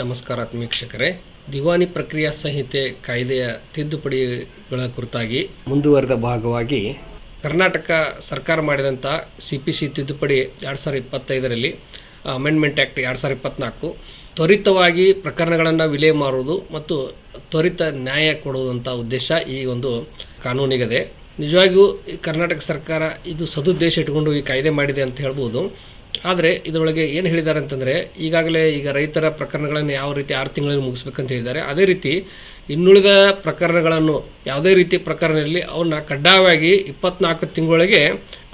ನಮಸ್ಕಾರ ವೀಕ್ಷಕರೇ. ದಿವಾನಿ ಪ್ರಕ್ರಿಯಾ ಸಂಹಿತೆ ಕಾಯ್ದೆಯ ತಿದ್ದುಪಡಿಗಳ ಕುರಿತಾಗಿ ಮುಂದುವರೆದ ಭಾಗವಾಗಿ ಕರ್ನಾಟಕ ಸರ್ಕಾರ ಮಾಡಿದಂಥ ಸಿ ಪಿ ಸಿ ತಿದ್ದುಪಡಿ ಎರಡು ಸಾವಿರದ ಇಪ್ಪತ್ತೈದರಲ್ಲಿ ಅಮೆಂಡ್ಮೆಂಟ್ ಆ್ಯಕ್ಟ್ ಎರಡು ಸಾವಿರದ ಇಪ್ಪತ್ತ್ನಾಲ್ಕು ತ್ವರಿತವಾಗಿ ಪ್ರಕರಣಗಳನ್ನು ವಿಲೇ ಮಾಡುವುದು ಮತ್ತು ತ್ವರಿತ ನ್ಯಾಯ ಕೊಡುವಂಥ ಉದ್ದೇಶ ಈ ಒಂದು ಕಾನೂನಿಗದೆ. ನಿಜವಾಗಿಯೂ ಕರ್ನಾಟಕ ಸರ್ಕಾರ ಇದು ಸದುದ್ದೇಶ ಇಟ್ಕೊಂಡು ಈ ಕಾಯ್ದೆ ಮಾಡಿದೆ ಅಂತ ಹೇಳ್ಬೋದು. ಆದರೆ ಇದರೊಳಗೆ ಏನು ಹೇಳಿದ್ದಾರೆ ಅಂತಂದರೆ ಈಗಾಗಲೇ ಈಗ ರೈತರ ಪ್ರಕರಣಗಳನ್ನು ಯಾವ ರೀತಿ ಆರು ತಿಂಗಳಲ್ಲಿ ಮುಗಿಸ್ಬೇಕಂತ ಹೇಳಿದ್ದಾರೆ. ಅದೇ ರೀತಿ ಇನ್ನುಳಿದ ಪ್ರಕರಣಗಳನ್ನು, ಯಾವುದೇ ರೀತಿ ಪ್ರಕರಣ ಇರಲಿ ಅವನ್ನ ಕಡ್ಡಾಯವಾಗಿ ಇಪ್ಪತ್ನಾಲ್ಕು ತಿಂಗಳೊಳಗೆ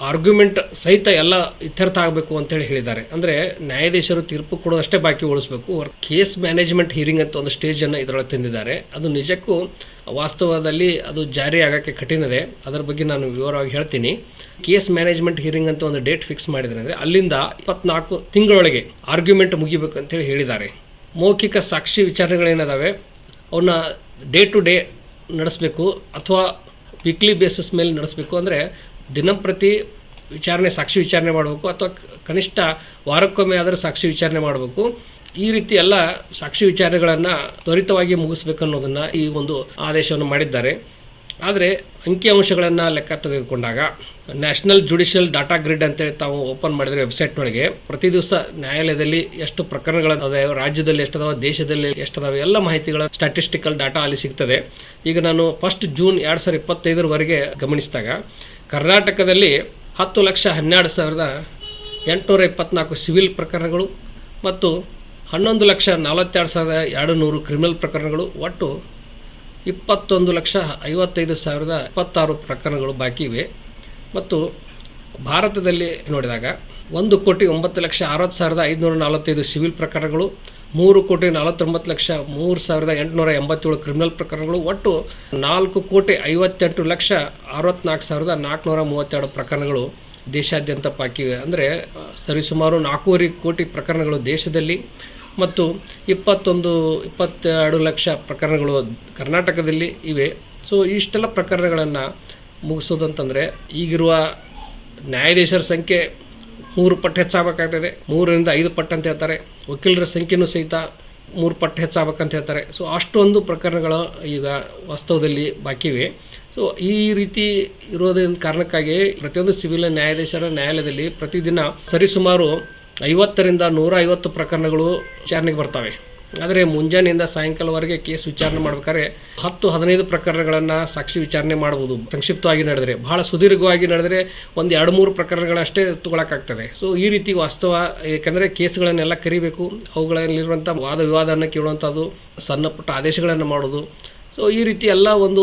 ಆರ್ಗ್ಯುಮೆಂಟ್ ಸಹಿತ ಎಲ್ಲ ಇತ್ಯರ್ಥ ಆಗಬೇಕು ಅಂತೇಳಿ ಹೇಳಿದ್ದಾರೆ. ಅಂದರೆ ನ್ಯಾಯಾಧೀಶರು ತೀರ್ಪು ಕೊಡೋದಷ್ಟೇ ಬಾಕಿ ಉಳಿಸ್ಬೇಕು. ಕೇಸ್ ಮ್ಯಾನೇಜ್ಮೆಂಟ್ ಹಿಯರಿಂಗ್ ಅಂತ ಒಂದು ಸ್ಟೇಜನ್ನು ಇದರೊಳಗೆ ತಂದಿದ್ದಾರೆ. ಅದು ನಿಜಕ್ಕೂ ವಾಸ್ತವದಲ್ಲಿ ಅದು ಜಾರಿ ಆಗೋಕ್ಕೆ ಕಠಿಣದೆ ಅದರ ಬಗ್ಗೆ ನಾನು ವಿವರವಾಗಿ ಹೇಳ್ತೀನಿ. ಕೇಸ್ ಮ್ಯಾನೇಜ್ಮೆಂಟ್ ಹಿಯರಿಂಗ್ ಅಂತ ಒಂದು ಡೇಟ್ ಫಿಕ್ಸ್ ಮಾಡಿದರೆ ಅಂದರೆ ಅಲ್ಲಿಂದ ಇಪ್ಪತ್ನಾಲ್ಕು ತಿಂಗಳೊಳಗೆ ಆರ್ಗ್ಯುಮೆಂಟ್ ಮುಗಿಬೇಕು ಅಂತೇಳಿ ಹೇಳಿದ್ದಾರೆ. ಮೌಖಿಕ ಸಾಕ್ಷಿ ವಿಚಾರಣೆಗಳೇನದಾವೆ? ಅವನ್ನ ಡೇ ಟು ಡೇ ನಡೆಸಬೇಕು ಅಥವಾ ವೀಕ್ಲಿ ಬೇಸಿಸ್ ಮೇಲೆ ನಡೆಸಬೇಕು ಅಂದರೆ ದಿನಂಪ್ರತಿ ವಿಚಾರಣೆ ಸಾಕ್ಷಿ ವಿಚಾರಣೆ ಮಾಡಬೇಕು ಅಥವಾ ಕನಿಷ್ಠ ವಾರಕ್ಕೊಮ್ಮೆ ಆದರೂ ಸಾಕ್ಷಿ ವಿಚಾರಣೆ ಮಾಡಬೇಕು. ಈ ರೀತಿ ಎಲ್ಲ ಸಾಕ್ಷಿ ವಿಚಾರಣೆಗಳನ್ನು ತ್ವರಿತವಾಗಿ ಮುಗಿಸ್ಬೇಕು ಅನ್ನೋದನ್ನು ಈ ಒಂದು ಆದೇಶವನ್ನು ಮಾಡಿದ್ದಾರೆ. ಆದರೆ ಅಂಕಿಅಂಶಗಳನ್ನು ಲೆಕ್ಕ ತೆಗೆದುಕೊಂಡಾಗ ನ್ಯಾಷನಲ್ ಜುಡಿಷಿಯಲ್ ಡಾಟಾ ಗ್ರಿಡ್ ಅಂತೇಳಿ ತಾವು ಓಪನ್ ಮಾಡಿದರೆ ವೆಬ್ಸೈಟ್ನೊಳಗೆ ಪ್ರತಿ ದಿವಸ ನ್ಯಾಯಾಲಯದಲ್ಲಿ ಎಷ್ಟು ಪ್ರಕರಣಗಳದಾವೆ ರಾಜ್ಯದಲ್ಲಿ ಎಷ್ಟದಾವೆ, ದೇಶದಲ್ಲಿ ಎಷ್ಟದಾವೆ ಎಲ್ಲ ಮಾಹಿತಿಗಳ ಸ್ಟ್ಯಾಟಿಸ್ಟಿಕಲ್ ಡಾಟಾ ಅಲ್ಲಿ ಸಿಗ್ತದೆ. ಈಗ ನಾನು ಫಸ್ಟ್ ಜೂನ್ ಎರಡು ಸಾವಿರದ ಇಪ್ಪತ್ತೈದರವರೆಗೆ ಗಮನಿಸಿದಾಗ, ಕರ್ನಾಟಕದಲ್ಲಿ ಹತ್ತು ಲಕ್ಷ ಹನ್ನೆರಡು ಸಾವಿರದ ಎಂಟುನೂರ ಇಪ್ಪತ್ನಾಲ್ಕು ಸಿವಿಲ್ ಪ್ರಕರಣಗಳು ಮತ್ತು ಹನ್ನೊಂದು ಲಕ್ಷ ನಲವತ್ತೆರಡು ಸಾವಿರದ ಎರಡು ನೂರು ಕ್ರಿಮಿನಲ್ ಪ್ರಕರಣಗಳು ಒಟ್ಟು ಇಪ್ಪತ್ತೊಂದು ಲಕ್ಷ ಐವತ್ತೈದು ಸಾವಿರದ ಇಪ್ಪತ್ತಾರು ಪ್ರಕರಣಗಳು ಬಾಕಿ ಇವೆ. ಮತ್ತು ಭಾರತದಲ್ಲಿ ನೋಡಿದಾಗ ಒಂದು ಕೋಟಿ ಒಂಬತ್ತು ಲಕ್ಷ ಅರವತ್ತು ಸಾವಿರದ ಐದುನೂರ ನಲವತ್ತೈದು ಸಿವಿಲ್ ಪ್ರಕರಣಗಳು, ಮೂರು ಕೋಟಿ ನಲವತ್ತೊಂಬತ್ತು ಲಕ್ಷ ಮೂರು ಸಾವಿರದ ಎಂಟುನೂರ ಎಂಬತ್ತೇಳು ಕ್ರಿಮಿನಲ್ ಪ್ರಕರಣಗಳು, ಒಟ್ಟು ನಾಲ್ಕು ಕೋಟಿ ಐವತ್ತೆಂಟು ಲಕ್ಷ ಅರವತ್ನಾಲ್ಕು ಸಾವಿರದ ನಾಲ್ಕುನೂರ ಮೂವತ್ತೆರಡು ಪ್ರಕರಣಗಳು ದೇಶಾದ್ಯಂತ ಪಾಕಿವೆ ಅಂದರೆ, ಸರಿಸುಮಾರು ನಾಲ್ಕೂವರೆ ಕೋಟಿ ಪ್ರಕರಣಗಳು ದೇಶದಲ್ಲಿ ಮತ್ತು ಇಪ್ಪತ್ತೊಂದು, ಇಪ್ಪತ್ತೆರಡು ಲಕ್ಷ ಪ್ರಕರಣಗಳು ಕರ್ನಾಟಕದಲ್ಲಿ ಇವೆ. ಸೊ ಇಷ್ಟೆಲ್ಲ ಪ್ರಕರಣಗಳನ್ನು ಮುಗಿಸೋದಂತಂದರೆ, ಈಗಿರುವ ನ್ಯಾಯಾಧೀಶರ ಸಂಖ್ಯೆ ಮೂರು ಪಟ್ಟು ಹೆಚ್ಚಾಗಬೇಕಾಗ್ತದೆ. ಮೂರರಿಂದ ಐದು ಪಟ್ಟು ಅಂತ ಹೇಳ್ತಾರೆ. ವಕೀಲರ ಸಂಖ್ಯೆನೂ ಸಹಿತ ಮೂರು ಪಟ್ಟು ಹೆಚ್ಚಾಗಬೇಕಂತ ಹೇಳ್ತಾರೆ. ಸೊ ಅಷ್ಟೊಂದು ಪ್ರಕರಣಗಳು ಈಗ ವಾಸ್ತವದಲ್ಲಿ ಬಾಕಿ ಇವೆ. ಸೊ ಈ ರೀತಿ ಇರೋದ್ರಿಂದ ಕಾರಣಕ್ಕಾಗಿ ಪ್ರತಿಯೊಂದು ಸಿವಿಲ್ ನ್ಯಾಯಾಧೀಶರ ನ್ಯಾಯಾಲಯದಲ್ಲಿ ಪ್ರತಿದಿನ ಸರಿಸುಮಾರು ಐವತ್ತರಿಂದ ನೂರ ಐವತ್ತು ಪ್ರಕರಣಗಳು ವಿಚಾರಣೆಗೆ ಬರ್ತವೆ. ಆದರೆ ಮುಂಜಾನೆಯಿಂದ ಸಾಯಂಕಾಲವರೆಗೆ ಕೇಸ್ ವಿಚಾರಣೆ ಮಾಡ್ಬೇಕಾದ್ರೆ ಹತ್ತು ಹದಿನೈದು ಪ್ರಕರಣಗಳನ್ನು ಸಾಕ್ಷಿ ವಿಚಾರಣೆ ಮಾಡ್ಬೋದು. ಸಂಕ್ಷಿಪ್ತವಾಗಿ ನಡೆದರೆ, ಬಹಳ ಸುದೀರ್ಘವಾಗಿ ನಡೆದರೆ ಒಂದು ಎರಡು ಮೂರು ಪ್ರಕರಣಗಳಷ್ಟೇ ತಗೊಳಕ್ಕಾಗ್ತದೆ. ಸೊ ಈ ರೀತಿ ವಾಸ್ತವ, ಏಕೆಂದರೆ ಕೇಸ್ಗಳನ್ನೆಲ್ಲ ಕರಿಬೇಕು ಅವುಗಳಲ್ಲಿರುವಂಥ ವಾದ ವಿವಾದವನ್ನು ಕೇಳುವಂಥದ್ದು ಸಣ್ಣ ಪುಟ್ಟ ಆದೇಶಗಳನ್ನು ಮಾಡೋದು ಸೊ ಈ ರೀತಿ ಎಲ್ಲ ಒಂದು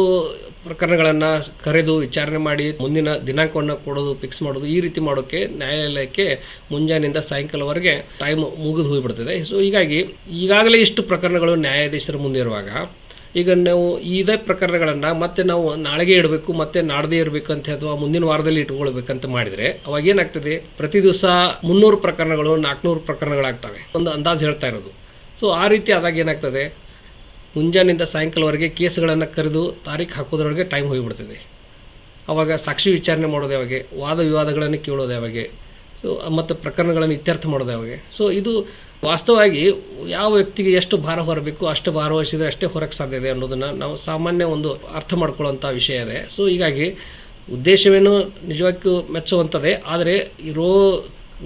ಪ್ರಕರಣಗಳನ್ನು ಕರೆದು ವಿಚಾರಣೆ ಮಾಡಿ ಮುಂದಿನ ದಿನಾಂಕವನ್ನು ಕೊಡೋದು ಫಿಕ್ಸ್ ಮಾಡೋದು, ಈ ರೀತಿ ಮಾಡೋಕ್ಕೆ ನ್ಯಾಯಾಲಯಕ್ಕೆ ಮುಂಜಾನೆಯಿಂದ ಸಾಯಂಕಾಲವರೆಗೆ ಟೈಮ್ ಮುಗಿದು ಹೋಗಿಬಿಡ್ತದೆ. ಸೊ ಹೀಗಾಗಿ ಈಗಾಗಲೇ ಇಷ್ಟು ಪ್ರಕರಣಗಳು ನ್ಯಾಯಾಧೀಶರ ಮುಂದೆ ಇರುವಾಗ, ಈಗ ನಾವು ಇದೇ ಪ್ರಕರಣಗಳನ್ನು ಮತ್ತೆ ನಾವು ನಾಳೆಗೆ ಇಡಬೇಕು, ಮತ್ತೆ ನಾಡದೇ ಇರಬೇಕು ಅಂತ ಅಥವಾ ಮುಂದಿನ ವಾರದಲ್ಲಿ ಇಟ್ಕೊಳ್ಬೇಕಂತ ಮಾಡಿದರೆ, ಅವಾಗ ಏನಾಗ್ತದೆ? ಪ್ರತಿ ದಿವಸ ಮುನ್ನೂರು ಪ್ರಕರಣಗಳು ನಾಲ್ಕುನೂರು ಪ್ರಕರಣಗಳಾಗ್ತವೆ. ಒಂದು ಅಂದಾಜು ಹೇಳ್ತಾ ಇರೋದು. ಸೊ ಆ ರೀತಿ ಆದಾಗ ಏನಾಗ್ತದೆ? ಮುಂಜಾನೆಯಿಂದ ಸಾಯಂಕಾಲವರೆಗೆ ಕೇಸ್ಗಳನ್ನು ಕರೆದು ತಾರೀಖು ಹಾಕೋದ್ರೊಳಗೆ ಟೈಮ್ ಹೋಗಿಬಿಡ್ತದೆ. ಆವಾಗ ಸಾಕ್ಷಿ ವಿಚಾರಣೆ ಮಾಡೋದು ಯಾವಾಗೆ ವಾದ ವಿವಾದಗಳನ್ನು ಕೇಳೋದು ಯಾವಾಗೆ ಸೊ ಮತ್ತು ಪ್ರಕರಣಗಳನ್ನು ಇತ್ಯರ್ಥ ಮಾಡೋದು ಯಾವಾಗೆ ಸೊ ಇದು ವಾಸ್ತವವಾಗಿ ಯಾವ ವ್ಯಕ್ತಿಗೆ ಎಷ್ಟು ಭಾರ ಹೊರಬೇಕು, ಅಷ್ಟು ಭಾರ ವಹಿಸಿದರೆ ಅಷ್ಟೇ ಹೊರಕ್ಕೆ ಸಾಧ್ಯ ಇದೆ ಅನ್ನೋದನ್ನು ನಾವು ಸಾಮಾನ್ಯ ಒಂದು ಅರ್ಥ ಮಾಡ್ಕೊಳ್ಳೋಂಥ ವಿಷಯ ಇದೆ. ಸೊ ಹೀಗಾಗಿ ಉದ್ದೇಶವೇನು ನಿಜವಾಗಿಯೂ ಮೆಚ್ಚುವಂಥದ್ದೇ ಆದರೆ ಇರೋ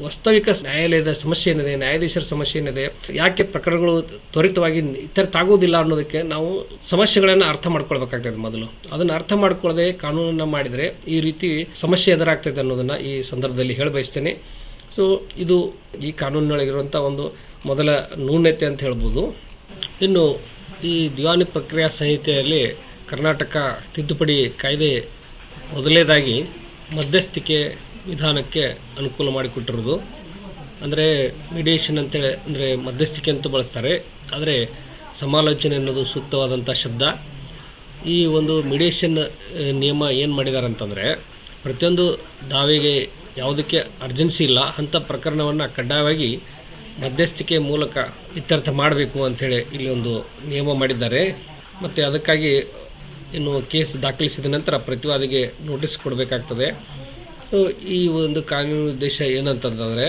ವಾಸ್ತವಿಕ ನ್ಯಾಯಾಲಯದ ಸಮಸ್ಯೆ ಏನಿದೆ, ನ್ಯಾಯಾಧೀಶರ ಸಮಸ್ಯೆ ಏನಿದೆ, ಯಾಕೆ ಪ್ರಕರಣಗಳು ತ್ವರಿತವಾಗಿ ಇತರ ತಾಗೋದಿಲ್ಲ ಅನ್ನೋದಕ್ಕೆ ನಾವು ಸಮಸ್ಯೆಗಳನ್ನು ಅರ್ಥ ಮಾಡ್ಕೊಳ್ಬೇಕಾಗ್ತದೆ ಮೊದಲು. ಅದನ್ನು ಅರ್ಥ ಮಾಡ್ಕೊಳ್ಳದೆ ಕಾನೂನನ್ನು ಮಾಡಿದರೆ ಈ ರೀತಿ ಸಮಸ್ಯೆ ಎದುರಾಗ್ತದೆ ಅನ್ನೋದನ್ನು ಈ ಸಂದರ್ಭದಲ್ಲಿ ಹೇಳ ಬಯಸ್ತೇನೆ ಸೊ ಇದು ಈ ಕಾನೂನಿನೊಳಗಿರುವಂಥ ಒಂದು ಮೊದಲ ನ್ಯೂನ್ಯತೆ ಅಂತ ಹೇಳ್ಬೋದು. ಇನ್ನು ಈ ದಿವಾನಿ ಪ್ರಕ್ರಿಯಾ ಸಂಹಿತೆಯಲ್ಲಿ ಕರ್ನಾಟಕ ತಿದ್ದುಪಡಿ ಕಾಯ್ದೆ ಮೊದಲನೇದಾಗಿ ಮಧ್ಯಸ್ಥಿಕೆ ವಿಧಾನಕ್ಕೆ ಅನುಕೂಲ ಮಾಡಿಕೊಟ್ಟಿರೋದು. ಅಂದರೆ ಮೀಡಿಯೇಷನ್ ಅಂತೇಳಿ ಅಂದರೆ ಮಧ್ಯಸ್ಥಿಕೆ ಅಂತ ಬಳಸ್ತಾರೆ. ಆದರೆ ಸಮಾಲೋಚನೆ ಅನ್ನೋದು ಸೂಕ್ತವಾದಂಥ ಶಬ್ದ. ಈ ಒಂದು ಮೀಡಿಯೇಷನ್ ನಿಯಮ ಏನು ಮಾಡಿದ್ದಾರೆ ಅಂತಂದರೆ, ಪ್ರತಿಯೊಂದು ದಾವೆಗೆ ಯಾವುದಕ್ಕೆ ಅರ್ಜೆನ್ಸಿ ಇಲ್ಲ, ಅಂಥ ಪ್ರಕರಣವನ್ನು ಕಡ್ಡಾಯವಾಗಿ ಮಧ್ಯಸ್ಥಿಕೆ ಮೂಲಕ ಇತ್ಯರ್ಥ ಮಾಡಬೇಕು ಅಂಥೇಳಿ ಇಲ್ಲಿ ಒಂದು ನಿಯಮ ಮಾಡಿದ್ದಾರೆ. ಮತ್ತು ಅದಕ್ಕಾಗಿ ಇನ್ನು ಕೇಸ್ ದಾಖಲಿಸಿದ ನಂತರ ಪ್ರತಿವಾದಿಗೆ ನೋಟಿಸ್ ಕೊಡಬೇಕಾಗ್ತದೆ. ಈ ಒಂದು ಕಾನೂನು ಉದ್ದೇಶ ಏನಂತಂದರೆ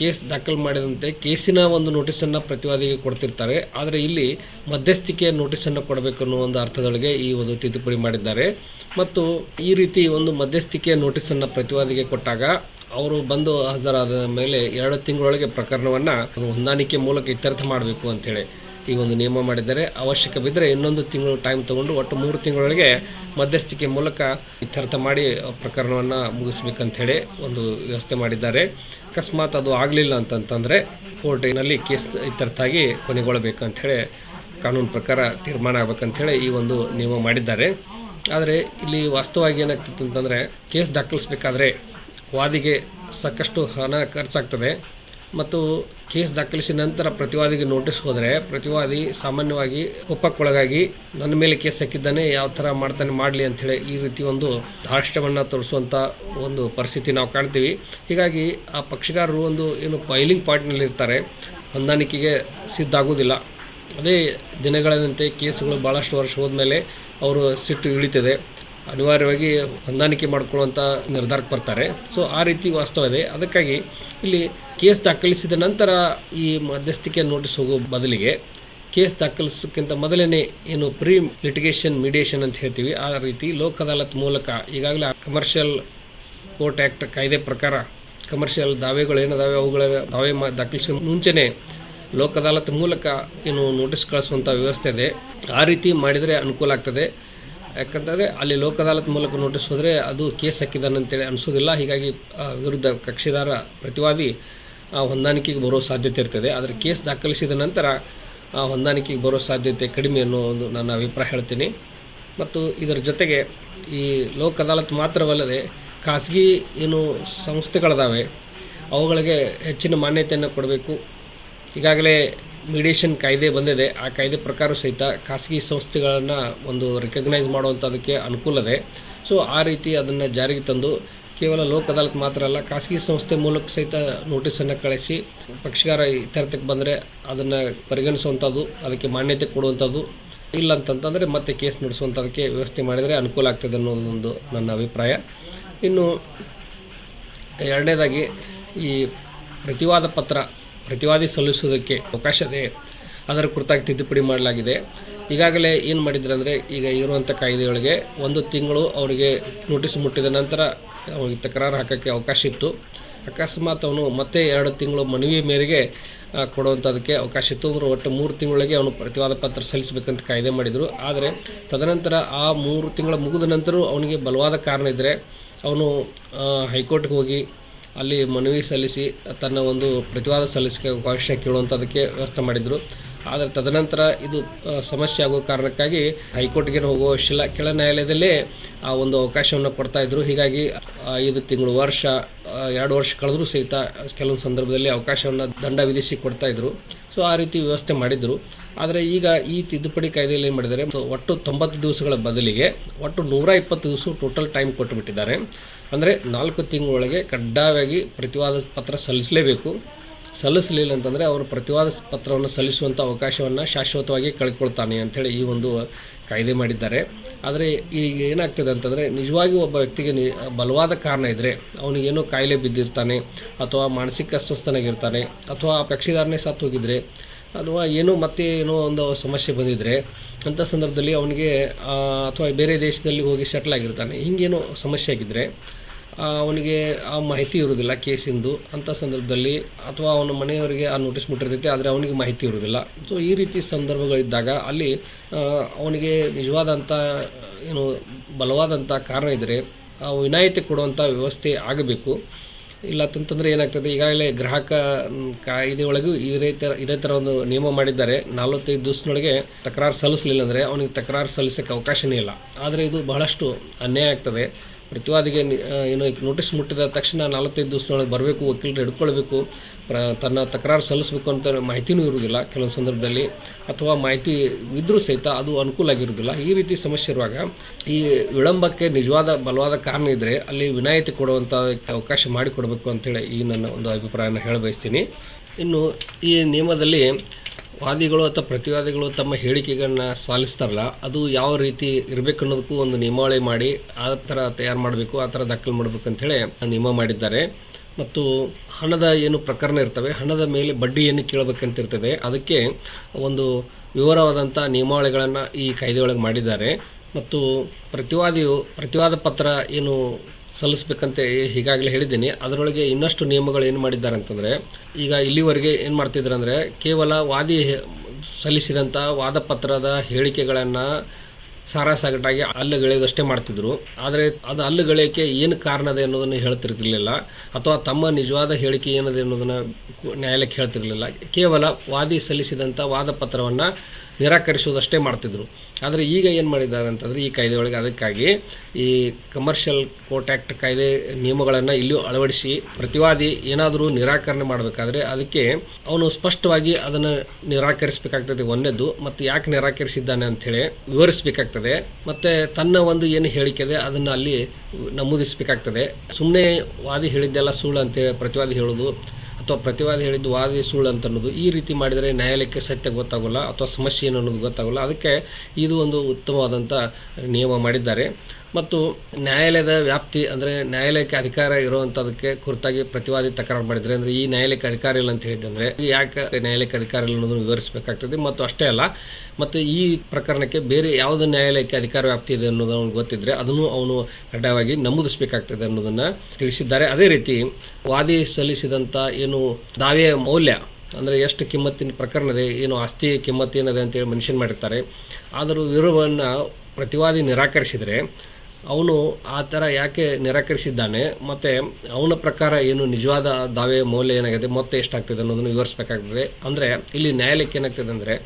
ಕೇಸ್ ದಾಖಲು ಮಾಡಿದಂತೆ ಕೇಸಿನ ಒಂದು ನೋಟಿಸನ್ನು ಪ್ರತಿವಾದಿಗೆ ಕೊಡ್ತಿರ್ತಾರೆ. ಆದರೆ ಇಲ್ಲಿ ಮಧ್ಯಸ್ಥಿಕೆಯ ನೋಟಿಸನ್ನು ಕೊಡಬೇಕು ಅನ್ನೋ ಒಂದು ಅರ್ಥದೊಳಗೆ ಈ ಒಂದು ತಿದ್ದುಪಡಿ ಮಾಡಿದ್ದಾರೆ. ಮತ್ತು ಈ ರೀತಿ ಒಂದು ಮಧ್ಯಸ್ಥಿಕೆಯ ನೋಟಿಸನ್ನು ಪ್ರತಿವಾದಿಗೆ ಕೊಟ್ಟಾಗ ಅವರು ಬಂದು ಹಾಜರಾದ ಮೇಲೆ ಎರಡು ತಿಂಗಳೊಳಗೆ ಪ್ರಕರಣವನ್ನು ಹೊಂದಾಣಿಕೆ ಮೂಲಕ ಇತ್ಯರ್ಥ ಮಾಡಬೇಕು ಅಂತೇಳಿ ಈ ಒಂದು ನಿಯಮ ಮಾಡಿದ್ದಾರೆ. ಅವಶ್ಯಕ ಬಿದ್ದರೆ ಇನ್ನೊಂದು ತಿಂಗಳು ಟೈಮ್ ತಗೊಂಡು ಒಟ್ಟು ಮೂರು ತಿಂಗಳೊಳಗೆ ಮಧ್ಯಸ್ಥಿಕೆ ಮೂಲಕ ಇತ್ಯರ್ಥ ಮಾಡಿ ಪ್ರಕರಣವನ್ನು ಮುಗಿಸ್ಬೇಕಂತೇಳಿ ಒಂದು ವ್ಯವಸ್ಥೆ ಮಾಡಿದ್ದಾರೆ. ಅಕಸ್ಮಾತ್ ಅದು ಆಗಲಿಲ್ಲ ಅಂತಂತಂದರೆ ಕೋರ್ಟಿನಲ್ಲಿ ಕೇಸ್ ಇತ್ಯರ್ಥ ಆಗಿ ಕೊನೆಗೊಳ್ಳಬೇಕು ಹೇಳಿ ಕಾನೂನು ಪ್ರಕಾರ ತೀರ್ಮಾನ ಆಗ್ಬೇಕಂತೇಳಿ ಈ ಒಂದು ನಿಯಮ ಮಾಡಿದ್ದಾರೆ. ಆದರೆ ಇಲ್ಲಿ ವಾಸ್ತವವಾಗಿ ಏನಾಗ್ತಿತ್ತು ಅಂತಂದರೆ ಕೇಸ್ ದಾಖಲಿಸಬೇಕಾದ್ರೆ ವಾದಿಗೆ ಸಾಕಷ್ಟು ಹಣ ಖರ್ಚಾಗ್ತದೆ. ಮತ್ತು ಕೇಸ್ ದಾಖಲಿಸಿದ ನಂತರ ಪ್ರತಿವಾದಿಗೆ ನೋಟಿಸ್ ಹೋದರೆ ಪ್ರತಿವಾದಿ ಸಾಮಾನ್ಯವಾಗಿ ಒಪ್ಪಕ್ಕೊಳಗಾಗಿ ನನ್ನ ಮೇಲೆ ಕೇಸ್ ಹಾಕಿದ್ದಾನೆ, ಯಾವ ಥರ ಮಾಡ್ತಾನೆ ಮಾಡಲಿ ಅಂಥೇಳಿ ಈ ರೀತಿ ಒಂದು ಧಾರ್ಷ್ಟ್ಯವನ್ನು ತೋರಿಸುವಂಥ ಒಂದು ಪರಿಸ್ಥಿತಿ ನಾವು ಕಾಣ್ತೀವಿ. ಹೀಗಾಗಿ ಆ ಪಕ್ಷಗಾರರು ಒಂದು ಏನು ಫೈಲಿಂಗ್ ಪಾಯಿಂಟ್ನಲ್ಲಿ ಇರ್ತಾರೆ, ಹೊಂದಾಣಿಕೆಗೆ ಸಿದ್ಧ ಆಗೋದಿಲ್ಲ ಅದೇ ದಿನಗಳಂತೆ ಕೇಸುಗಳು ಭಾಳಷ್ಟು ವರ್ಷ ಹೋದ್ಮೇಲೆ ಅವರು ಸಿಟ್ಟು ಇಳಿತದೆ. ಅನಿವಾರ್ಯವಾಗಿ ಹೊಂದಾಣಿಕೆ ಮಾಡ್ಕೊಳ್ಳುವಂಥ ನಿರ್ಧಾರಕ್ಕೆ ಬರ್ತಾರೆ. ಸೊ ಆ ರೀತಿ ವಾಸ್ತವ ಇದೆ ಅದಕ್ಕಾಗಿ ಇಲ್ಲಿ ಕೇಸ್ ದಾಖಲಿಸಿದ ನಂತರ ಈ ಮಧ್ಯಸ್ಥಿಕೆ ನೋಟಿಸ್ ಹೋಗೋ ಬದಲಿಗೆ ಕೇಸ್ ದಾಖಲಿಸೋಕ್ಕಿಂತ ಮೊದಲೇ ಏನು ಪ್ರೀ ಲಿಟಿಗೇಷನ್ ಮೀಡಿಯೇಷನ್ ಅಂತ ಹೇಳ್ತೀವಿ. ಆ ರೀತಿ ಲೋಕ್ ಅದಾಲತ್ ಮೂಲಕ ಈಗಾಗಲೇ ಕಮರ್ಷಿಯಲ್ ಕೋರ್ಟ್ ಆ್ಯಕ್ಟ್ ಕಾಯ್ದೆ ಪ್ರಕಾರ ಕಮರ್ಷಿಯಲ್ ದಾವೆಗಳು ಏನಿದಾವೆ ಅವುಗಳ ದಾವೆ ದಾಖಲಿಸೋ ಮುಂಚೆನೇ ಲೋಕ್ ಅದಾಲತ್ ಮೂಲಕ ಏನು ನೋಟಿಸ್ ಕಳಿಸುವಂಥ ವ್ಯವಸ್ಥೆ ಇದೆ. ಆ ರೀತಿ ಮಾಡಿದರೆ ಅನುಕೂಲ ಆಗ್ತದೆ. ಯಾಕಂತಂದರೆ ಅಲ್ಲಿ ಲೋಕ ಅದಾಲತ್ ಮೂಲಕ ನೋಟಿಸ್ ಹೋದರೆ ಅದು ಕೇಸ್ ಹಾಕಿದಾನಂತೇಳಿ ಅನಿಸೋದಿಲ್ಲ. ಹೀಗಾಗಿ ವಿರುದ್ಧ ಕಕ್ಷಿದಾರ ಪ್ರತಿವಾದಿ ಹೊಂದಾಣಿಕೆಗೆ ಬರೋ ಸಾಧ್ಯತೆ ಇರ್ತದೆ. ಆದರೆ ಕೇಸ್ ದಾಖಲಿಸಿದ ನಂತರ ಹೊಂದಾಣಿಕೆಗೆ ಬರೋ ಸಾಧ್ಯತೆ ಕಡಿಮೆ ಅನ್ನೋ ಒಂದು ನನ್ನ ಅಭಿಪ್ರಾಯ ಹೇಳ್ತೀನಿ. ಮತ್ತು ಇದರ ಜೊತೆಗೆ ಈ ಲೋಕ ಅದಾಲತ್ ಮಾತ್ರವಲ್ಲದೆ ಖಾಸಗಿ ಏನು ಸಂಸ್ಥೆಗಳಿದಾವೆ, ಅವುಗಳಿಗೆ ಹೆಚ್ಚಿನ ಮಾನ್ಯತೆಯನ್ನು ಕೊಡಬೇಕು. ಈಗಾಗಲೇ ಮೀಡಿಯೇಷನ್ ಕಾಯ್ದೆ ಬಂದಿದೆ. ಆ ಕಾಯ್ದೆ ಪ್ರಕಾರ ಸಹಿತ ಖಾಸಗಿ ಸಂಸ್ಥೆಗಳನ್ನು ಒಂದು ರೆಕಗ್ನೈಸ್ ಮಾಡುವಂಥದಕ್ಕೆ ಅನುಕೂಲ ಇದೆ. ಸೊ ಆ ರೀತಿ ಅದನ್ನು ಜಾರಿಗೆ ತಂದು ಕೇವಲ ಲೋಕ್ ಅದಾಲತ್ ಮಾತ್ರ ಅಲ್ಲ, ಖಾಸಗಿ ಸಂಸ್ಥೆ ಮೂಲಕ ಸಹಿತ ನೋಟಿಸನ್ನು ಕಳಿಸಿ ಪಕ್ಷಗಾರ ಇತ್ಯರ್ಥಕ್ಕೆ ಬಂದರೆ ಅದನ್ನು ಪರಿಗಣಿಸುವಂಥದ್ದು ಅದಕ್ಕೆ ಮಾನ್ಯತೆ ಕೊಡುವಂಥದ್ದು ಇಲ್ಲ ಅಂತಂತಂದರೆ ಮತ್ತೆ ಕೇಸ್ ನಡೆಸುವಂಥದಕ್ಕೆ ವ್ಯವಸ್ಥೆ ಮಾಡಿದರೆ ಅನುಕೂಲ ಆಗ್ತದೆ ಅನ್ನೋದೊಂದು ನನ್ನ ಅಭಿಪ್ರಾಯ. ಇನ್ನು ಎರಡನೇದಾಗಿ ಈ ಪ್ರತಿವಾದ ಪತ್ರ ಪ್ರತಿವಾದಿ ಸಲ್ಲಿಸುವುದಕ್ಕೆ ಅವಕಾಶ ಇದೆ ಅದರ ಕುರಿತಾಗಿ ತಿದ್ದುಪಡಿ ಮಾಡಲಾಗಿದೆ. ಈಗಾಗಲೇ ಏನು ಮಾಡಿದ್ರು ಅಂದರೆ ಈಗ ಇರುವಂಥ ಕಾಯ್ದೆಯೊಳಗೆ ಒಂದು ತಿಂಗಳು ಅವರಿಗೆ ನೋಟಿಸ್ ಮುಟ್ಟಿದ ನಂತರ ಅವರಿಗೆ ತಕರಾರು ಹಾಕೋಕ್ಕೆ ಅವಕಾಶ ಇತ್ತು. ಅಕಸ್ಮಾತ್ ಅವನು ಮತ್ತೆ ಎರಡು ತಿಂಗಳು ಮನವಿ ಮೇರೆಗೆ ಕೊಡುವಂಥದಕ್ಕೆ ಅವಕಾಶ ಇತ್ತು. ಅಂದರೆ ಒಟ್ಟು ಮೂರು ತಿಂಗಳಿಗೆ ಅವನು ಪ್ರತಿವಾದ ಪತ್ರ ಸಲ್ಲಿಸಬೇಕಂತ ಕಾಯ್ದೆ ಮಾಡಿದರು. ಆದರೆ ತದನಂತರ ಆ ಮೂರು ತಿಂಗಳ ಮುಗಿದ ನಂತರ ಅವನಿಗೆ ಬಲವಾದ ಕಾರಣ ಇದ್ದರೆ ಅವನು ಹೈಕೋರ್ಟ್ಗೆ ಹೋಗಿ ಅಲ್ಲಿ ಮನವಿ ಸಲ್ಲಿಸಿ ತನ್ನ ಒಂದು ಪ್ರತಿವಾದ ಸಲ್ಲಿಸಿಕೆ ಅವಕಾಶ ಕೇಳುವಂಥದ್ದಕ್ಕೆ ವ್ಯವಸ್ಥೆ ಮಾಡಿದರು. ಆದರೆ ತದನಂತರ ಇದು ಸಮಸ್ಯೆ ಆಗೋ ಕಾರಣಕ್ಕಾಗಿ ಹೈಕೋರ್ಟ್ಗೆ ಹೋಗುವ ಶಿಲ ಕೆಳ ನ್ಯಾಯಾಲಯದಲ್ಲೇ ಆ ಒಂದು ಅವಕಾಶವನ್ನು ಕೊಡ್ತಾ ಇದ್ರು. ಹೀಗಾಗಿ ಐದು ತಿಂಗಳು ವರ್ಷ ಎರಡು ವರ್ಷ ಕಳೆದರೂ ಸಹಿತ ಕೆಲವೊಂದು ಸಂದರ್ಭದಲ್ಲಿ ಅವಕಾಶವನ್ನು ದಂಡ ವಿಧಿಸಿ ಕೊಡ್ತಾ ಇದ್ರು. ಸೊ ಆ ರೀತಿ ವ್ಯವಸ್ಥೆ ಮಾಡಿದ್ರು. ಆದರೆ ಈಗ ಈ ತಿದ್ದುಪಡಿ ಕಾಯ್ದೆಯಲ್ಲಿ ಏನು ಮಾಡಿದ್ದಾರೆ? ಒಟ್ಟು ತೊಂಬತ್ತು ದಿವಸಗಳ ಬದಲಿಗೆ ಒಟ್ಟು ನೂರ ಇಪ್ಪತ್ತು ದಿವಸ ಟೋಟಲ್ ಟೈಮ್ ಕೊಟ್ಟುಬಿಟ್ಟಿದ್ದಾರೆ ಅಂದರೆ ನಾಲ್ಕು ತಿಂಗಳೊಳಗೆ ಕಡ್ಡಾಯವಾಗಿ ಪ್ರತಿವಾದ ಪತ್ರ ಸಲ್ಲಿಸಲೇಬೇಕು. ಸಲ್ಲಿಸಲಿಲ್ಲ ಅಂತಂದರೆ ಅವರು ಪ್ರತಿವಾದ ಪತ್ರವನ್ನು ಸಲ್ಲಿಸುವಂಥ ಅವಕಾಶವನ್ನು ಶಾಶ್ವತವಾಗಿ ಕಳ್ಕೊಳ್ತಾನೆ ಅಂಥೇಳಿ ಈ ಒಂದು ಕಾಯ್ದೆ ಮಾಡಿದ್ದಾರೆ. ಆದರೆ ಈಗ ಏನಾಗ್ತದೆ ಅಂತಂದರೆ ನಿಜವಾಗಿ ಒಬ್ಬ ವ್ಯಕ್ತಿಗೆ ನಿ, ಬಲವಾದ ಕಾರಣ ಇದ್ದರೆ ಅವನಿಗೇನೋ ಕಾಯಿಲೆ ಬಿದ್ದಿರ್ತಾನೆ ಅಥವಾ ಮಾನಸಿಕ ಅಸ್ವಸ್ಥನಾಗಿರ್ತಾನೆ ಅಥವಾ ಕಕ್ಷಿದಾರನೇ ಸತ್ತು ಹೋಗಿದ್ರೆ ಅಥವಾ ಏನೋ ಮತ್ತೆ ಏನೋ ಒಂದು ಸಮಸ್ಯೆ ಬಂದಿದ್ದರೆ ಅಂಥ ಸಂದರ್ಭದಲ್ಲಿ ಅವನಿಗೆ ಅಥವಾ ಬೇರೆ ದೇಶದಲ್ಲಿ ಹೋಗಿ ಸೆಟ್ಲ್ ಆಗಿರ್ತಾನೆ, ಹಿಂಗೇನೋ ಸಮಸ್ಯೆ ಆಗಿದ್ದರೆ ಅವನಿಗೆ ಆ ಮಾಹಿತಿ ಇರುವುದಿಲ್ಲ ಕೇಸಿಂದು ಅಂಥ ಸಂದರ್ಭದಲ್ಲಿ ಅಥವಾ ಅವನ ಮನೆಯವರಿಗೆ ಆ ನೋಟಿಸ್ ಮುಟ್ಟಿರ್ತೈತೆ, ಆದರೆ ಅವನಿಗೆ ಮಾಹಿತಿ ಇರುವುದಿಲ್ಲ. ಸೊ ಈ ರೀತಿ ಸಂದರ್ಭಗಳಿದ್ದಾಗ ಅಲ್ಲಿ ಅವನಿಗೆ ನಿಜವಾದಂಥ ಏನು ಬಲವಾದಂಥ ಕಾರಣ ಇದ್ದರೆ ವಿನಾಯಿತಿ ಕೊಡುವಂಥ ವ್ಯವಸ್ಥೆ ಆಗಬೇಕು. ಇಲ್ಲ ಅಂತಂತಂದರೆ ಏನಾಗ್ತದೆ, ಈಗಾಗಲೇ ಗ್ರಾಹಕ ಕಾಯಿದೆ ಕಾಯ್ದೆಯೊಳಗೂ ಇದೇ ಥರ ಇದೇ ಥರ ಒಂದು ನಿಯಮ ಮಾಡಿದ್ದಾರೆ. ನಲವತ್ತೈದು ದಿವಸದೊಳಗೆ ತಕರಾರು ಸಲ್ಲಿಸಲಿಲ್ಲ ಅಂದರೆ ಅವನಿಗೆ ತಕರಾರು ಸಲ್ಲಿಸೋಕ್ಕೆ ಅವಕಾಶವೇ ಇಲ್ಲ. ಆದರೆ ಇದು ಬಹಳಷ್ಟು ಅನ್ಯಾಯ ಆಗ್ತದೆ. ಪ್ರತಿವಾದಿಗೆ ಏನು ನೋಟಿಸ್ ಮುಟ್ಟಿದ ತಕ್ಷಣ ನಲವತ್ತೈದು ದಿವಸದೊಳಗೆ ಬರಬೇಕು, ವಕೀಲರು ಹಿಡ್ಕೊಳ್ಬೇಕು, ಪ್ರ, ತನ್ನ ತಕರಾರು ಸಲ್ಲಿಸಬೇಕು ಅಂತ ಮಾಹಿತಿನೂ ಇರುವುದಿಲ್ಲ ಕೆಲವೊಂದು ಸಂದರ್ಭದಲ್ಲಿ, ಅಥವಾ ಮಾಹಿತಿ ಇದ್ದರೂ ಸಹಿತ ಅದು ಅನುಕೂಲ ಆಗಿರುವುದಿಲ್ಲ. ಈ ರೀತಿ ಸಮಸ್ಯೆ ಇರುವಾಗ ಈ ವಿಳಂಬಕ್ಕೆ ನಿಜವಾದ, ಬಲವಾದ ಕಾರಣ ಇದ್ದರೆ ಅಲ್ಲಿ ವಿನಾಯಿತಿ ಕೊಡುವಂಥ ಅವಕಾಶ ಮಾಡಿಕೊಡಬೇಕು ಅಂತೇಳಿ ಈ ನನ್ನ ಒಂದು ಅಭಿಪ್ರಾಯನ ಹೇಳ ಬಯಸ್ತೀನಿ ಇನ್ನು ಈ ನಿಯಮದಲ್ಲಿ ವಾದಿಗಳು ಅಥವಾ ಪ್ರತಿವಾದಿಗಳು ತಮ್ಮ ಹೇಳಿಕೆಗಳನ್ನ ಸಾಲಿಸ್ತಾರಲ್ಲ, ಅದು ಯಾವ ರೀತಿ ಇರಬೇಕು ಅನ್ನೋದಕ್ಕೂ ಒಂದು ನಿಯಮಾವಳಿ ಮಾಡಿ ಆ ಥರ ತಯಾರು ಮಾಡಬೇಕು, ಆ ಥರ ದಾಖಲು ಮಾಡಬೇಕು ಅಂಥೇಳಿ ನಿಯಮ ಮಾಡಿದ್ದಾರೆ. ಮತ್ತು ಹಣದ ಏನು ಪ್ರಕರಣ ಇರ್ತವೆ, ಹಣದ ಮೇಲೆ ಬಡ್ಡಿಯನ್ನು ಕೇಳಬೇಕಂತ ಇರ್ತದೆ ಅದಕ್ಕೆ ಒಂದು ವಿವರವಾದಂಥ ನಿಯಮಾವಳಿಗಳನ್ನು ಈ ಕಾಯ್ದೆಯೊಳಗೆ ಮಾಡಿದ್ದಾರೆ. ಮತ್ತು ಪ್ರತಿವಾದಿಯು, ಪ್ರತಿವಾದ ಪತ್ರ ಏನು ಸಲ್ಲಿಸ್ಬೇಕಂತ ಈಗಾಗಲೇ ಹೇಳಿದ್ದೀನಿ. ಅದರೊಳಗೆ ಇನ್ನಷ್ಟು ನಿಯಮಗಳು ಏನು ಮಾಡಿದ್ದಾರೆ ಅಂತಂದರೆ ಈಗ ಇಲ್ಲಿವರೆಗೆ ಏನು ಮಾಡ್ತಿದ್ರು ಅಂದರೆ ಕೇವಲ ವಾದಿ ಸಲ್ಲಿಸಿದಂಥ ವಾದಪತ್ರದ ಹೇಳಿಕೆಗಳನ್ನು ಸಾರಾಸಗಟಾಗಿ ಅಲ್ಲುಗಳೆಯೋದಷ್ಟೇ ಮಾಡ್ತಿದ್ರು. ಆದರೆ ಅದು ಅಲ್ಲುಗಳಿಕೆ ಏನು ಕಾರಣದ ಅನ್ನೋದನ್ನು ಹೇಳ್ತಿರ್ತಿರ್ಲಿಲ್ಲ ಅಥವಾ ತಮ್ಮ ನಿಜವಾದ ಹೇಳಿಕೆ ಏನಿದೆ ಅನ್ನೋದನ್ನು ನ್ಯಾಯಾಲಯಕ್ಕೆ ಹೇಳ್ತಿರ್ಲಿಲ್ಲ. ಕೇವಲ ವಾದಿ ಸಲ್ಲಿಸಿದಂಥ ವಾದಪತ್ರವನ್ನು ನಿರಾಕರಿಸುವುದಷ್ಟೇ ಮಾಡ್ತಿದ್ರು. ಆದರೆ ಈಗ ಏನು ಮಾಡಿದ್ದಾರೆ ಅಂತಂದರೆ ಈ ಕಾಯ್ದೆ ಒಳಗೆ ಅದಕ್ಕಾಗಿ ಈ ಕಮರ್ಷಿಯಲ್ ಕೋರ್ಟ್ ಆ್ಯಕ್ಟ್ ಕಾಯ್ದೆ ನಿಯಮಗಳನ್ನು ಇಲ್ಲಿಯೂ ಅಳವಡಿಸಿ ಪ್ರತಿವಾದಿ ಏನಾದರೂ ನಿರಾಕರಣೆ ಮಾಡಬೇಕಾದ್ರೆ ಅದಕ್ಕೆ ಅವನು ಸ್ಪಷ್ಟವಾಗಿ ಅದನ್ನು ನಿರಾಕರಿಸಬೇಕಾಗ್ತದೆ ಒಂದನೇದು ಮತ್ತು ಯಾಕೆ ನಿರಾಕರಿಸಿದ್ದಾನೆ ಅಂಥೇಳಿ ವಿವರಿಸಬೇಕಾಗ್ತದೆ, ಮತ್ತು ತನ್ನ ಒಂದು ಏನು ಹೇಳಿಕೆ ಇದೆ ಅದನ್ನು ಅಲ್ಲಿ ನಮೂದಿಸಬೇಕಾಗ್ತದೆ. ಸುಮ್ಮನೆ ವಾದಿ ಹೇಳಿದ್ದೆಲ್ಲ ಸುಳ್ಳು ಅಂತೇಳಿ ಪ್ರತಿವಾದಿ ಹೇಳೋದು ಅಥವಾ ಪ್ರತಿವಾದಿ ಹೇಳಿದ್ದು ವಾದಿ ಸುಳ್ಳು ಅಂತ ಅನ್ನೋದು, ಈ ರೀತಿ ಮಾಡಿದರೆ ನ್ಯಾಯಾಲಯಕ್ಕೆ ಸತ್ಯ ಗೊತ್ತಾಗೋಲ್ಲ ಅಥವಾ ಸಮಸ್ಯೆ ಏನು ಅನ್ನೋದು ಗೊತ್ತಾಗೋಲ್ಲ. ಅದಕ್ಕೆ ಇದು ಒಂದು ಉತ್ತಮವಾದಂಥ ನಿಯಮ ಮಾಡಿದ್ದಾರೆ. ಮತ್ತು ನ್ಯಾಯಾಲಯದ ವ್ಯಾಪ್ತಿ ಅಂದರೆ ನ್ಯಾಯಾಲಯಕ್ಕೆ ಅಧಿಕಾರ ಇರುವಂಥದಕ್ಕೆ ಕುರಿತಾಗಿ ಪ್ರತಿವಾದಿ ತಕರಾರು ಮಾಡಿದರೆ, ಅಂದರೆ ಈ ನ್ಯಾಯಾಲಯಕ್ಕೆ ಅಧಿಕಾರ ಇಲ್ಲ ಅಂತ ಹೇಳಿದ್ದಂದರೆ ಯಾಕೆ ನ್ಯಾಯಾಲಯಕ್ಕೆ ಅಧಿಕಾರ ಇಲ್ಲ ಅನ್ನೋದನ್ನು ವಿವರಿಸಬೇಕಾಗ್ತದೆ. ಮತ್ತು ಅಷ್ಟೇ ಅಲ್ಲ, ಮತ್ತು ಈ ಪ್ರಕರಣಕ್ಕೆ ಬೇರೆ ಯಾವುದು ನ್ಯಾಯಾಲಯಕ್ಕೆ ಅಧಿಕಾರ ವ್ಯಾಪ್ತಿ ಇದೆ ಅನ್ನೋದು ಅವ್ನು ಗೊತ್ತಿದ್ದರೆ ಅದನ್ನು ಅವನು ಕಡ್ಡಾಯವಾಗಿ ನಮೂದಿಸಬೇಕಾಗ್ತದೆ ಅನ್ನೋದನ್ನು ತಿಳಿಸಿದ್ದಾರೆ. ಅದೇ ರೀತಿ ವಾದಿ ಸಲ್ಲಿಸಿದಂಥ ಏನು ದಾವೆಯ ಮೌಲ್ಯ, ಅಂದರೆ ಎಷ್ಟು ಕಿಮ್ಮತ್ತಿನ ಪ್ರಕರಣ ಇದೆ, ಏನು ಆಸ್ತಿ ಕಿಮ್ಮತ್ತು ಏನಿದೆ ಅಂತೇಳಿ ಮೆನ್ಷನ್ ಮಾಡಿರ್ತಾರೆ. ಆದರೂ ವಿವರವನ್ನು ಪ್ರತಿವಾದಿ ನಿರಾಕರಿಸಿದರೆ ಅವನು ಆ ಥರ ಯಾಕೆ ನಿರಾಕರಿಸಿದ್ದಾನೆ? ಮತ್ತು ಅವನ ಪ್ರಕಾರ ಏನು ನಿಜವಾದ ದಾವೆ ಮೌಲ್ಯ ಏನಾಗಿದೆ? ಮೊತ್ತ ಎಷ್ಟಾಗ್ತದೆ ಅನ್ನೋದನ್ನು ವಿವರಿಸಬೇಕಾಗ್ತದೆ. ಅಂದರೆ ಇಲ್ಲಿ ನ್ಯಾಯಾಲಯಕ್ಕೆ ಏನಾಗ್ತದೆ ಅಂದರೆ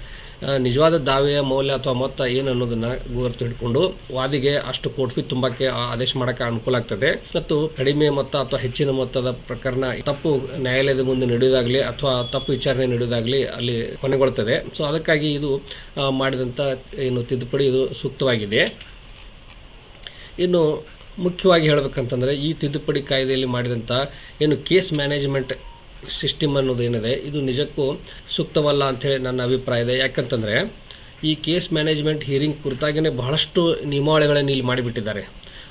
ನಿಜವಾದ ದಾವೆಯ ಮೌಲ್ಯ ಅಥವಾ ಮೊತ್ತ ಏನು ಅನ್ನೋದನ್ನು ಗುರುತು ಹಿಡ್ಕೊಂಡು ವಾದಿಗೆ ಅಷ್ಟು ಕೋಟ್ ಫೀ ತುಂಬಕ್ಕೆ ಆದೇಶ ಮಾಡೋಕ್ಕೆ ಅನುಕೂಲ ಆಗ್ತದೆ. ಮತ್ತು ಕಡಿಮೆ ಮೊತ್ತ ಅಥವಾ ಹೆಚ್ಚಿನ ಮೊತ್ತದ ಪ್ರಕರಣ ತಪ್ಪು ನ್ಯಾಯಾಲಯದ ಮುಂದೆ ನಡೆಯೋದಾಗಲಿ ಅಥವಾ ತಪ್ಪು ವಿಚಾರಣೆ ನಡೆಯೋದಾಗಲಿ ಅಲ್ಲಿ ಕೊನೆಗೊಳ್ತದೆ. ಸೊ ಅದಕ್ಕಾಗಿ ಇದು ಮಾಡಿದಂಥ ಏನು ತಿದ್ದುಪಡಿ ಇದು ಸೂಕ್ತವಾಗಿದೆ. ಇನ್ನು ಮುಖ್ಯವಾಗಿ ಹೇಳಬೇಕಂತಂದರೆ ಈ ತಿದ್ದುಪಡಿ ಕಾಯ್ದೆಯಲ್ಲಿ ಮಾಡಿದಂಥ ಏನು ಕೇಸ್ ಮ್ಯಾನೇಜ್ಮೆಂಟ್ ಸಿಸ್ಟಮ್ ಅನ್ನೋದು ಏನಿದೆ, ಇದು ನಿಜಕ್ಕೂ ಸೂಕ್ತವಲ್ಲ ಅಂಥೇಳಿ ನನ್ನ ಅಭಿಪ್ರಾಯ ಇದೆ. ಯಾಕಂತಂದರೆ ಈ ಕೇಸ್ ಮ್ಯಾನೇಜ್ಮೆಂಟ್ ಹಿಯರಿಂಗ್ ಕುರಿತಾಗಿಯೇ ಬಹಳಷ್ಟು ನಿಯಮಾವಳಿಗಳನ್ನು ಇಲ್ಲಿ ಮಾಡಿಬಿಟ್ಟಿದ್ದಾರೆ.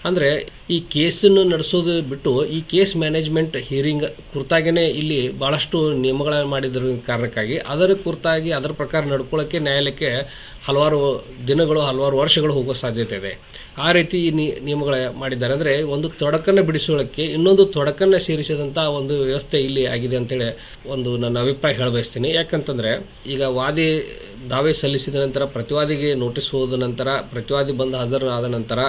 ಅಂದರೆ ಈ ಕೇಸನ್ನು ನಡೆಸೋದು ಬಿಟ್ಟು ಈ ಕೇಸ್ ಮ್ಯಾನೇಜ್ಮೆಂಟ್ ಹಿಯರಿಂಗ್ ಕುರಿತಾಗೇ ಇಲ್ಲಿ ಭಾಳಷ್ಟು ನಿಯಮಗಳನ್ನು ಮಾಡಿದ್ರ ಕಾರಣಕ್ಕಾಗಿ. ಅದರ ಕುರಿತಾಗಿ, ಅದರ ಪ್ರಕಾರ ನಡ್ಕೊಳ್ಳೋಕ್ಕೆ ನ್ಯಾಯಾಲಯಕ್ಕೆ ಹಲವಾರು ದಿನಗಳು, ಹಲವಾರು ವರ್ಷಗಳು ಹೋಗೋ ಸಾಧ್ಯತೆ ಇದೆ. ಆ ರೀತಿ ಈ ನಿಯಮಗಳ ಮಾಡಿದ್ದಾರೆ. ಅಂದರೆ ಒಂದು ತೊಡಕನ್ನು ಬಿಡಿಸೋಳಕ್ಕೆ ಇನ್ನೊಂದು ತೊಡಕನ್ನು ಸೇರಿಸಿದಂಥ ಒಂದು ವ್ಯವಸ್ಥೆ ಇಲ್ಲಿ ಆಗಿದೆ ಅಂತೇಳಿ ಒಂದು ನನ್ನ ಅಭಿಪ್ರಾಯ ಹೇಳಬಯಸ್ತೀನಿ ಯಾಕಂತಂದರೆ ಈಗ ವಾದಿ ದಾವೆ ಸಲ್ಲಿಸಿದ ನಂತರ, ಪ್ರತಿವಾದಿಗೆ ನೋಟಿಸ್ ಹೋದ ನಂತರ, ಪ್ರತಿವಾದಿ ಬಂದು ಹಾಜರಾದ ನಂತರ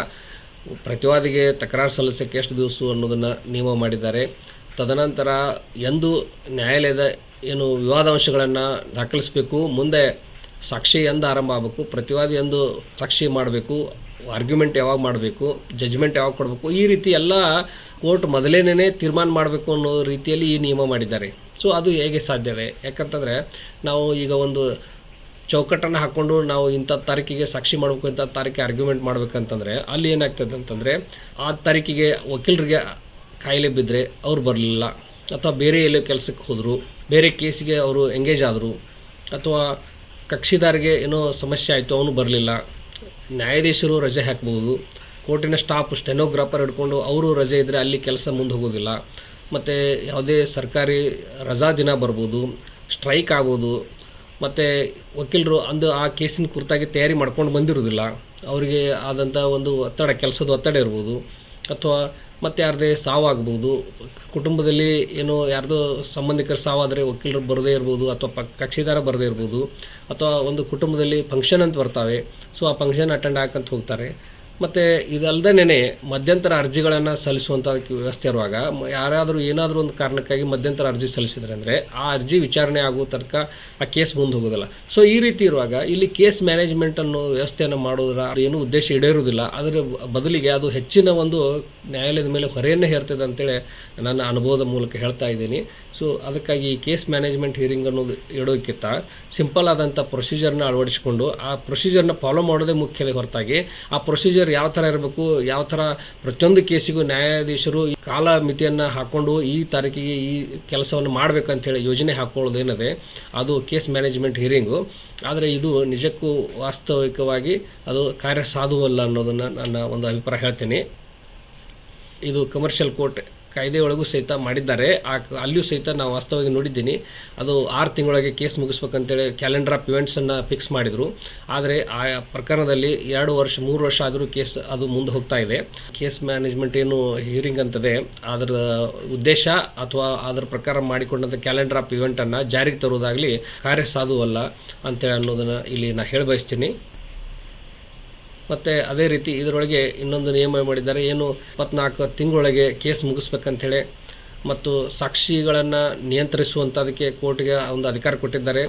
ಪ್ರತಿವಾದಿಗೆ ತಕರಾರು ಸಲ್ಲಿಸಕ್ಕೆ ಎಷ್ಟು ದಿವಸ ಅನ್ನೋದನ್ನು ನಿಯಮ ಮಾಡಿದ್ದಾರೆ. ತದನಂತರ ಎಂದು ನ್ಯಾಯಾಲಯದ ಏನು ವಿವಾದಾಂಶಗಳನ್ನು ದಾಖಲಿಸಬೇಕು, ಮುಂದೆ ಸಾಕ್ಷಿ ಎಂದು ಆರಂಭ ಆಗಬೇಕು, ಪ್ರತಿವಾದಿ ಎಂದು ಸಾಕ್ಷಿ ಮಾಡಬೇಕು ಆರ್ಗ್ಯುಮೆಂಟ್ ಯಾವಾಗ ಮಾಡಬೇಕು ಜಜ್ಮೆಂಟ್ ಯಾವಾಗ ಕೊಡಬೇಕು, ಈ ರೀತಿ ಎಲ್ಲ ಕೋರ್ಟ್ ಮೊದಲೇನೇ ತೀರ್ಮಾನ ಮಾಡಬೇಕು ಅನ್ನೋ ರೀತಿಯಲ್ಲಿ ಈ ನಿಯಮ ಮಾಡಿದ್ದಾರೆ. ಸೊ ಅದು ಹೇಗೆ ಸಾಧ್ಯ ಇದೆ? ಯಾಕಂತಂದರೆ ನಾವು ಈಗ ಒಂದು ಚೌಕಟ್ಟನ್ನು ಹಾಕ್ಕೊಂಡು ನಾವು ಇಂಥ ತಾರೀಕಿಗೆ ಸಾಕ್ಷಿ ಮಾಡಬೇಕು, ಇಂಥ ತಾರೀಕಿಗೆ ಆರ್ಗ್ಯುಮೆಂಟ್ ಮಾಡ್ಬೇಕಂತಂದರೆ ಅಲ್ಲಿ ಏನಾಗ್ತದೆ ಅಂತಂದರೆ ಆ ತಾರೀಕಿಗೆ ವಕೀಲರಿಗೆ ಕಾಯಿಲೆ ಬಿದ್ದರೆ ಅವ್ರು ಬರಲಿಲ್ಲ. ಅಥವಾ ಬೇರೆ ಎಲ್ಲೋ ಕೆಲಸಕ್ಕೆ ಹೋದರು, ಬೇರೆ ಕೇಸಿಗೆ ಅವರು ಎಂಗೇಜ್ ಆದರು, ಅಥವಾ ಕಕ್ಷಿದಾರಿಗೆ ಏನೋ ಸಮಸ್ಯೆ ಆಯಿತು, ಅವನು ಬರಲಿಲ್ಲ. ನ್ಯಾಯಾಧೀಶರು ರಜೆ ಹಾಕ್ಬೋದು. ಕೋರ್ಟಿನ ಸ್ಟಾಫ್ ಸ್ಟೆನೋಗ್ರಾಫರ್ ಹಿಡ್ಕೊಂಡು ಅವರು ರಜೆ ಇದ್ದರೆ ಅಲ್ಲಿ ಕೆಲಸ ಮುಂದೆ ಹೋಗೋದಿಲ್ಲ. ಮತ್ತು ಯಾವುದೇ ಸರ್ಕಾರಿ ರಜಾ ದಿನ ಬರ್ಬೋದು ಸ್ಟ್ರೈಕ್ ಆಗ್ಬೋದು. ಮತ್ತು ವಕೀಲರು ಅಂದು ಆ ಕೇಸಿನ ಕುರಿತಾಗಿ ತಯಾರಿ ಮಾಡ್ಕೊಂಡು ಬಂದಿರೋದಿಲ್ಲ ಅವರಿಗೆ ಆದಂಥ ಒಂದು ಒತ್ತಡ, ಕೆಲಸದ ಒತ್ತಡ ಇರ್ಬೋದು. ಅಥವಾ ಮತ್ತು ಯಾರದೇ ಸಾವಾಗ್ಬೋದು. ಕುಟುಂಬದಲ್ಲಿ ಏನೋ ಯಾರ್ದೋ ಸಂಬಂಧಿಕರು ಸಾವಾದರೆ ವಕೀಲರು ಬರದೇ ಇರ್ಬೋದು ಅಥವಾ ಪ ಕಕ್ಷಿದಾರ ಬರದೇ ಇರ್ಬೋದು. ಅಥವಾ ಒಂದು ಕುಟುಂಬದಲ್ಲಿ ಫಂಕ್ಷನ್ ಅಂತ ಬರ್ತಾವೆ. ಸೊ ಆ ಫಂಕ್ಷನ್ ಅಟೆಂಡ್ ಹಾಕಂತ ಹೋಗ್ತಾರೆ. ಮತ್ತು ಇದಲ್ದೇ ಮಧ್ಯಂತರ ಅರ್ಜಿಗಳನ್ನು ಸಲ್ಲಿಸುವಂಥ ವ್ಯವಸ್ಥೆ ಇರುವಾಗ ಯಾರಾದರೂ ಏನಾದರೂ ಒಂದು ಕಾರಣಕ್ಕಾಗಿ ಮಧ್ಯಂತರ ಅರ್ಜಿ ಸಲ್ಲಿಸಿದರೆ ಅಂದರೆ ಆ ಅರ್ಜಿ ವಿಚಾರಣೆ ಆಗೋ ತನಕ ಆ ಕೇಸ್ ಮುಂದೆ ಹೋಗೋದಿಲ್ಲ. ಸೊ ಈ ರೀತಿ ಇರುವಾಗ ಇಲ್ಲಿ ಕೇಸ್ ಮ್ಯಾನೇಜ್ಮೆಂಟ್ ಅನ್ನೋ ವ್ಯವಸ್ಥೆಯನ್ನು ಮಾಡೋದ್ರ ಏನು ಉದ್ದೇಶ ಈಡೇರುವುದಿಲ್ಲ. ಅದರ ಬದಲಿಗೆ ಅದು ಹೆಚ್ಚಿನ ಒಂದು ನ್ಯಾಯಾಲಯದ ಮೇಲೆ ಹೊರೆಯನ್ನೇ ಹೇರ್ತದೆ ಅಂತೇಳಿ ನನ್ನ ಅನುಭವದ ಮೂಲಕ ಹೇಳ್ತಾ ಇದ್ದೀನಿ. ಸೊ ಅದಕ್ಕಾಗಿ ಈ ಕೇಸ್ ಮ್ಯಾನೇಜ್ಮೆಂಟ್ ಹಿಯರಿಂಗ್ ಅನ್ನೋದು ಇಡೋಕ್ಕಿಂತ ಸಿಂಪಲ್ ಆದಂಥ ಪ್ರೊಸೀಜರ್ನ ಅಳವಡಿಸಿಕೊಂಡು ಆ ಪ್ರೊಸೀಜರ್ನ ಫಾಲೋ ಮಾಡೋದೇ ಮುಖ್ಯದ ಹೊರತಾಗಿ ಆ ಪ್ರೊಸೀಜರ್ ಯಾವ ಥರ ಇರಬೇಕು, ಯಾವ ಥರ ಪ್ರತಿಯೊಂದು ಕೇಸಿಗೂ ನ್ಯಾಯಾಧೀಶರು ಕಾಲ ಮಿತಿಯನ್ನು ಹಾಕ್ಕೊಂಡು ಈ ತಾರೀಕಿಗೆ ಈ ಕೆಲಸವನ್ನು ಮಾಡಬೇಕಂತೇಳಿ ಯೋಜನೆ ಹಾಕ್ಕೊಳ್ಳೋದೇನದೆ ಅದು ಕೇಸ್ ಮ್ಯಾನೇಜ್ಮೆಂಟ್ ಹಿಯರಿಂಗು ಆದರೆ ಇದು ನಿಜಕ್ಕೂ ವಾಸ್ತವಿಕವಾಗಿ ಅದು ಕಾರ್ಯ ಸಾಧುವಲ್ಲ ಅನ್ನೋದನ್ನು ನನ್ನ ಒಂದು ಅಭಿಪ್ರಾಯ ಹೇಳ್ತೀನಿ. ಇದು ಕಮರ್ಷಿಯಲ್ ಕೋರ್ಟ್ ಕಾಯ್ದೆಯೊಳಗೂ ಸಹಿತ ಮಾಡಿದ್ದಾರೆ. ಆ ಅಲ್ಲಿಯೂ ಸಹಿತ ನಾವು ವಾಸ್ತವವಾಗಿ ನೋಡಿದ್ದೀನಿ. ಅದು ಆರು ತಿಂಗಳೊಳಗೆ ಕೇಸ್ ಮುಗಿಸ್ಬೇಕಂತೇಳಿ ಕ್ಯಾಲೆಂಡರ್ ಆಫ್ ಇವೆಂಟ್ಸನ್ನು ಫಿಕ್ಸ್ ಮಾಡಿದರು. ಆದರೆ ಆ ಪ್ರಕರಣದಲ್ಲಿ ಎರಡು ವರ್ಷ, ಮೂರು ವರ್ಷ ಆದರೂ ಕೇಸ್ ಅದು ಮುಂದೆ ಹೋಗ್ತಾ ಇದೆ. ಕೇಸ್ ಮ್ಯಾನೇಜ್ಮೆಂಟ್ ಏನು ಹಿಯರಿಂಗ್ ಅಂತದೆ. ಅದರ ಉದ್ದೇಶ ಅಥವಾ ಅದರ ಪ್ರಕಾರ ಮಾಡಿಕೊಂಡಂಥ ಕ್ಯಾಲೆಂಡರ್ ಆಫ್ ಇವೆಂಟನ್ನು ಜಾರಿಗೆ ತರುವುದಾಗಲಿ ಕಾರ್ಯ ಸಾಧುವಲ್ಲ ಅಂತೇಳಿ ಅನ್ನೋದನ್ನು ಇಲ್ಲಿ ನಾನು ಹೇಳಿ ಬಯಸ್ತೀನಿ ಮತ್ತು ಅದೇ ರೀತಿ ಇದರೊಳಗೆ ಇನ್ನೊಂದು ನಿಯಮ ಮಾಡಿದ್ದಾರೆ. ಏನು ಇಪ್ಪತ್ನಾಲ್ಕು ತಿಂಗಳೊಳಗೆ ಕೇಸ್ ಮುಗಿಸ್ಬೇಕಂಥೇಳಿ ಮತ್ತು ಸಾಕ್ಷಿಗಳನ್ನು ನಿಯಂತ್ರಿಸುವಂಥದಕ್ಕೆ ಕೋರ್ಟ್ಗೆ ಒಂದು ಅಧಿಕಾರ ಕೊಟ್ಟಿದ್ದಾರೆ.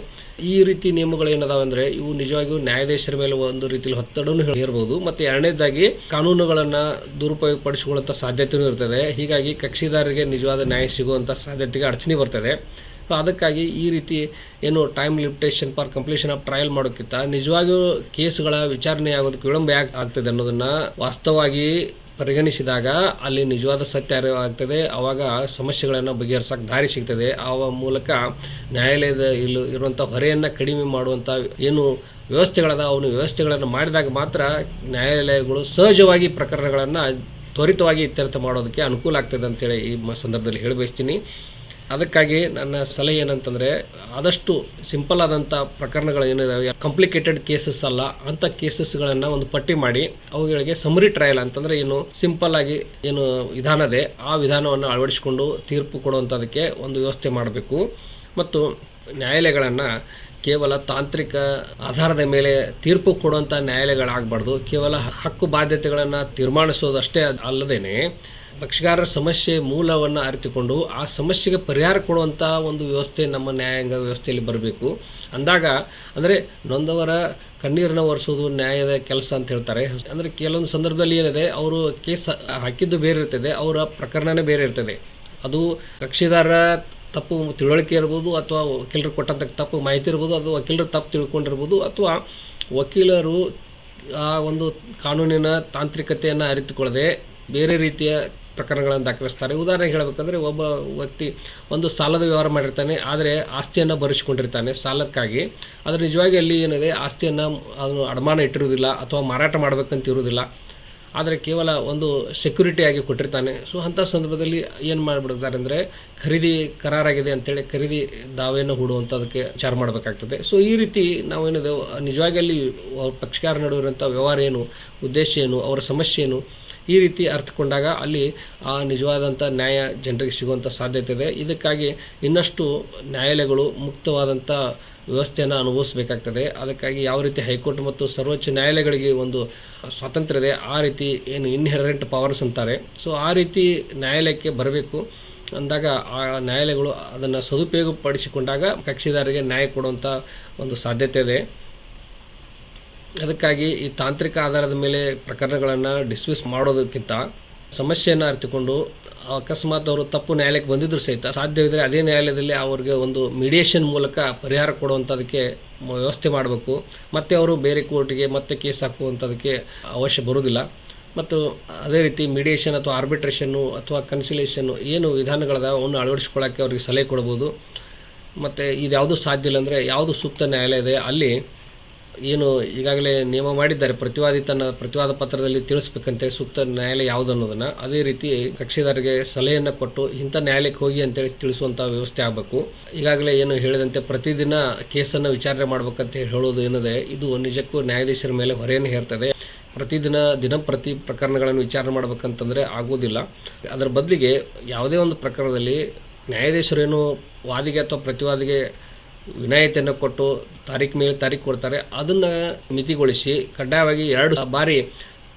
ಈ ರೀತಿ ನಿಯಮಗಳು ಏನದಾವೆ ಅಂದರೆ ಇವು ನಿಜವಾಗಿಯೂ ನ್ಯಾಯಾಧೀಶರ ಮೇಲೆ ಒಂದು ರೀತಿಯಲ್ಲಿ ಒತ್ತಡನೂ ಹೇರ್ಬೋದು ಮತ್ತು ಎರಡನೇದಾಗಿ ಕಾನೂನುಗಳನ್ನು ದುರುಪಯೋಗಪಡಿಸಿಕೊಳ್ಳುವಂಥ ಸಾಧ್ಯತೆಯೂ ಇರ್ತದೆ. ಹೀಗಾಗಿ ಕಕ್ಷಿದಾರರಿಗೆ ನಿಜವಾದ ನ್ಯಾಯ ಸಿಗುವಂಥ ಸಾಧ್ಯತೆಗೆ ಅಡಚಣೆ ಬರ್ತದೆ. ಸೊ ಅದಕ್ಕಾಗಿ ಈ ರೀತಿ ಏನು time limitation for completion of trial ಮಾಡೋಕ್ಕಿಂತ ನಿಜವಾಗಿಯೂ ಕೇಸ್ಗಳ ವಿಚಾರಣೆ ಆಗೋದಕ್ಕೆ ವಿಳಂಬ ಯಾಕೆ ಆಗ್ತದೆ ಅನ್ನೋದನ್ನು ವಾಸ್ತವವಾಗಿ ಪರಿಗಣಿಸಿದಾಗ ಅಲ್ಲಿ ನಿಜವಾದ ಸತ್ಯ ಅರಿವಾಗ್ತದೆ ಆವಾಗ ಸಮಸ್ಯೆಗಳನ್ನು ಬಗೆಹರಿಸೋಕೆ ದಾರಿ ಸಿಗ್ತದೆ. ಆ ಮೂಲಕ ನ್ಯಾಯಾಲಯದ ಇಲ್ಲಿ ಇರುವಂಥ ಹೊರೆಯನ್ನು ಕಡಿಮೆ ಮಾಡುವಂಥ ಏನು ವ್ಯವಸ್ಥೆಗಳದ, ಅವನು ವ್ಯವಸ್ಥೆಗಳನ್ನು ಮಾಡಿದಾಗ ಮಾತ್ರ ನ್ಯಾಯಾಲಯಗಳು ಸಹಜವಾಗಿ ಪ್ರಕರಣಗಳನ್ನು ತ್ವರಿತವಾಗಿ ಇತ್ಯರ್ಥ ಮಾಡೋದಕ್ಕೆ ಅನುಕೂಲ ಆಗ್ತದೆ ಅಂತೇಳಿ ಈ ಸಂದರ್ಭದಲ್ಲಿ ಹೇಳಿ ಬಯಸ್ತೀನಿ. ಅದಕ್ಕಾಗಿ ನನ್ನ ಸಲಹೆ ಏನಂತಂದರೆ, ಆದಷ್ಟು ಸಿಂಪಲ್ ಆದಂಥ ಪ್ರಕರಣಗಳು ಏನಿದಾವೆ ಕಾಂಪ್ಲಿಕೇಟೆಡ್ ಕೇಸಸ್ ಅಲ್ಲ, ಅಂಥ ಕೇಸಸ್ಗಳನ್ನು ಒಂದು ಪಟ್ಟಿ ಮಾಡಿ, ಅವುಗಳಿಗೆ ಸಮರಿ ಟ್ರಯಲ್ ಅಂತಂದರೆ ಏನು ಸಿಂಪಲ್ ಆಗಿ ಏನು ವಿಧಾನದೆ ಆ ವಿಧಾನವನ್ನು ಅಳವಡಿಸಿಕೊಂಡು ತೀರ್ಪು ಕೊಡುವಂಥದಕ್ಕೆ ಒಂದು ವ್ಯವಸ್ಥೆ ಮಾಡಬೇಕು. ಮತ್ತು ನ್ಯಾಯಾಲಯಗಳನ್ನು ಕೇವಲ ತಾಂತ್ರಿಕ ಆಧಾರದ ಮೇಲೆ ತೀರ್ಪು ಕೊಡುವಂಥ ನ್ಯಾಯಾಲಯಗಳಾಗಬಾರ್ದು, ಕೇವಲ ಹಕ್ಕು ಬಾಧ್ಯತೆಗಳನ್ನು ತೀರ್ಮಾನಿಸೋದಷ್ಟೇ ಅಲ್ಲದೇನೆ ಪಕ್ಷಗಾರರ ಸಮಸ್ಯೆ ಮೂಲವನ್ನು ಅರಿತುಕೊಂಡು ಆ ಸಮಸ್ಯೆಗೆ ಪರಿಹಾರ ಕೊಡುವಂಥ ಒಂದು ವ್ಯವಸ್ಥೆ ನಮ್ಮ ನ್ಯಾಯಾಂಗ ವ್ಯವಸ್ಥೆಯಲ್ಲಿ ಬರಬೇಕು. ಅಂದಾಗ ಅಂದರೆ ನೊಂದವರ ಕಣ್ಣೀರನ್ನು ಒರೆಸೋದು ನ್ಯಾಯದ ಕೆಲಸ ಅಂತ ಹೇಳ್ತಾರೆ. ಅಂದರೆ ಕೆಲವೊಂದು ಸಂದರ್ಭದಲ್ಲಿ ಏನಿದೆ, ಅವರು ಕೇಸ್ ಹಾಕಿದ್ದು ಬೇರೆ ಇರ್ತದೆ, ಅವರ ಪ್ರಕರಣನೇ ಬೇರೆ ಇರ್ತದೆ. ಅದು ಕಕ್ಷಿದಾರರ ತಪ್ಪು ತಿಳುವಳಿಕೆ ಇರ್ಬೋದು ಅಥವಾ ವಕೀಲರು ಕೊಟ್ಟಂಥ ತಪ್ಪು ಮಾಹಿತಿ ಇರ್ಬೋದು, ಅದು ವಕೀಲರು ತಪ್ಪು ತಿಳ್ಕೊಂಡಿರ್ಬೋದು, ಅಥವಾ ವಕೀಲರು ಆ ಒಂದು ಕಾನೂನಿನ ತಾಂತ್ರಿಕತೆಯನ್ನು ಅರಿತುಕೊಳ್ಳದೆ ಬೇರೆ ರೀತಿಯ ಪ್ರಕರಣಗಳನ್ನು ದಾಖಲಿಸ್ತಾರೆ. ಉದಾಹರಣೆಗೆ ಹೇಳಬೇಕಂದ್ರೆ ಒಬ್ಬ ವ್ಯಕ್ತಿ ಒಂದು ಸಾಲದ ವ್ಯವಹಾರ ಮಾಡಿರ್ತಾನೆ, ಆದರೆ ಆಸ್ತಿಯನ್ನು ಭರಿಸಿಕೊಂಡಿರ್ತಾನೆ. ಸಾಲಕ್ಕಾಗಿ ಆದರೆ ನಿಜವಾಗಿ ಅಲ್ಲಿ ಏನಿದೆ, ಆಸ್ತಿಯನ್ನು ಅದನ್ನು ಅಡಮಾನ ಇಟ್ಟಿರುವುದಿಲ್ಲ ಅಥವಾ ಮಾರಾಟ ಮಾಡಬೇಕಂತ ಇರುವುದಿಲ್ಲ. ಆದರೆ ಕೇವಲ ಒಂದು ಸೆಕ್ಯೂರಿಟಿ ಆಗಿ ಕೊಟ್ಟಿರ್ತಾನೆ. ಸೊ ಅಂಥ ಸಂದರ್ಭದಲ್ಲಿ ಏನು ಮಾಡಿಬಿಡ್ತಾರೆ ಅಂದರೆ ಖರೀದಿ ಕರಾರಾಗಿದೆ ಅಂತೇಳಿ ಖರೀದಿ ದಾವೆಯನ್ನು ಹೂಡುವಂಥದಕ್ಕೆ ವಿಚಾರ ಮಾಡಬೇಕಾಗ್ತದೆ. ಸೊ ಈ ರೀತಿ ನಾವೇನಿದೆ ನಿಜವಾಗಿ ಅಲ್ಲಿ ಪಕ್ಷಕಾರ ನಡುವಿರುವಂಥ ವ್ಯವಹಾರ ಏನು, ಉದ್ದೇಶ ಏನು, ಅವರ ಸಮಸ್ಯೆ ಏನು ಈ ರೀತಿ ಅರ್ಥಕೊಂಡಾಗ ಅಲ್ಲಿ ಆ ನಿಜವಾದಂಥ ನ್ಯಾಯ ಜನರಿಗೆ ಸಿಗುವಂಥ ಸಾಧ್ಯತೆ ಇದೆ. ಇದಕ್ಕಾಗಿ ಇನ್ನಷ್ಟು ನ್ಯಾಯಾಲಯಗಳು ಮುಕ್ತವಾದಂಥ ವ್ಯವಸ್ಥೆಯನ್ನು ಅನುಭವಿಸಬೇಕಾಗ್ತದೆ. ಅದಕ್ಕಾಗಿ ಯಾವ ರೀತಿ ಹೈಕೋರ್ಟ್ ಮತ್ತು ಸರ್ವೋಚ್ಚ ನ್ಯಾಯಾಲಯಗಳಿಗೆ ಒಂದು ಸ್ವಾತಂತ್ರ್ಯ ಇದೆ, ಆ ರೀತಿ ಏನು ಇನ್ಹೆರೆಂಟ್ ಪವರ್ಸ್ ಅಂತಾರೆ. ಸೊ ಆ ರೀತಿ ನ್ಯಾಯಾಲಯಕ್ಕೆ ಬರಬೇಕು. ಅಂದಾಗ ಆ ನ್ಯಾಯಾಲಯಗಳು ಅದನ್ನು ಸದುಪಯೋಗಪಡಿಸಿಕೊಂಡಾಗ ಕಕ್ಷಿದಾರರಿಗೆ ನ್ಯಾಯ ಕೊಡುವಂಥ ಒಂದು ಸಾಧ್ಯತೆ ಇದೆ. ಅದಕ್ಕಾಗಿ ಈ ತಾಂತ್ರಿಕ ಆಧಾರದ ಮೇಲೆ ಪ್ರಕರಣಗಳನ್ನು ಡಿಸ್ಮಿಸ್ ಮಾಡೋದಕ್ಕಿಂತ ಸಮಸ್ಯೆಯನ್ನು ಅರಿತುಕೊಂಡು ಅಕಸ್ಮಾತ್ ಅವರು ತಪ್ಪು ನ್ಯಾಯಾಲಯಕ್ಕೆ ಬಂದಿದ್ದರು ಸಹಿತ ಸಾಧ್ಯವಿದ್ದರೆ ಅದೇ ನ್ಯಾಯಾಲಯದಲ್ಲಿ ಅವರಿಗೆ ಒಂದು ಮೀಡಿಯೇಷನ್ ಮೂಲಕ ಪರಿಹಾರ ಕೊಡುವಂಥದಕ್ಕೆ ವ್ಯವಸ್ಥೆ ಮಾಡಬೇಕು. ಮತ್ತು ಅವರು ಬೇರೆ ಕೋರ್ಟಿಗೆ ಮತ್ತೆ ಕೇಸ್ ಹಾಕುವಂಥದಕ್ಕೆ ಅವಶ್ಯ ಬರುವುದಿಲ್ಲ. ಮತ್ತು ಅದೇ ರೀತಿ ಮೀಡಿಯೇಷನ್ ಅಥವಾ ಆರ್ಬಿಟ್ರೇಷನ್ನು ಅಥವಾ ಕನ್ಸಿಲೇಷನ್ನು ಏನು ವಿಧಾನಗಳದ ಅವನ್ನು ಅಳವಡಿಸ್ಕೊಳ್ಳೋಕ್ಕೆ ಅವ್ರಿಗೆ ಸಲಹೆ ಕೊಡ್ಬೋದು. ಮತ್ತು ಇದು ಯಾವುದು ಸಾಧ್ಯ ಇಲ್ಲ ಅಂದರೆ ಯಾವುದು ಸೂಕ್ತ ನ್ಯಾಯಾಲಯ ಇದೆ ಅಲ್ಲಿ ಏನು ಈಗಾಗಲೇ ನಿಯಮ ಮಾಡಿದ್ದಾರೆ. ಪ್ರತಿವಾದಿ ತನ್ನ ಪ್ರತಿವಾದ ಪತ್ರದಲ್ಲಿ ತಿಳಿಸ್ಬೇಕಂತೇಳಿ ಸೂಕ್ತ ನ್ಯಾಯಾಲಯ ಯಾವುದು ಅನ್ನೋದನ್ನು. ಅದೇ ರೀತಿ ಕಕ್ಷಿದಾರರಿಗೆ ಸಲಹೆಯನ್ನು ಕೊಟ್ಟು ಇಂಥ ನ್ಯಾಯಾಲಯಕ್ಕೆ ಹೋಗಿ ಅಂತೇಳಿ ತಿಳಿಸುವಂಥ ವ್ಯವಸ್ಥೆ ಆಗಬೇಕು. ಈಗಾಗಲೇ ಏನು ಹೇಳಿದಂತೆ ಪ್ರತಿದಿನ ಕೇಸನ್ನು ವಿಚಾರಣೆ ಮಾಡಬೇಕಂತ ಹೇಳೋದು ಏನಿದೆ, ಇದು ನಿಜಕ್ಕೂ ನ್ಯಾಯಾಧೀಶರ ಮೇಲೆ ಹೊರೆಯನ್ನು ಹೇರ್ತದೆ. ಪ್ರತಿದಿನ ದಿನಂಪ್ರತಿ ಪ್ರಕರಣಗಳನ್ನು ವಿಚಾರಣೆ ಮಾಡಬೇಕಂತಂದರೆ ಆಗೋದಿಲ್ಲ ಅದರ ಬದಲಿಗೆ ಯಾವುದೇ ಒಂದು ಪ್ರಕರಣದಲ್ಲಿ ನ್ಯಾಯಾಧೀಶರೇನು ವಾದಿಗೆ ಅಥವಾ ಪ್ರತಿವಾದಿಗೆ ವಿನಾಯಿತಿಯನ್ನು ಕೊಟ್ಟು ತಾರೀಕು ಮೇಲೆ ತಾರೀಕು ಕೊಡ್ತಾರೆ. ಅದನ್ನು ಮಿತಿಗೊಳಿಸಿ ಕಡ್ಡಾಯವಾಗಿ ಎರಡು ಬಾರಿ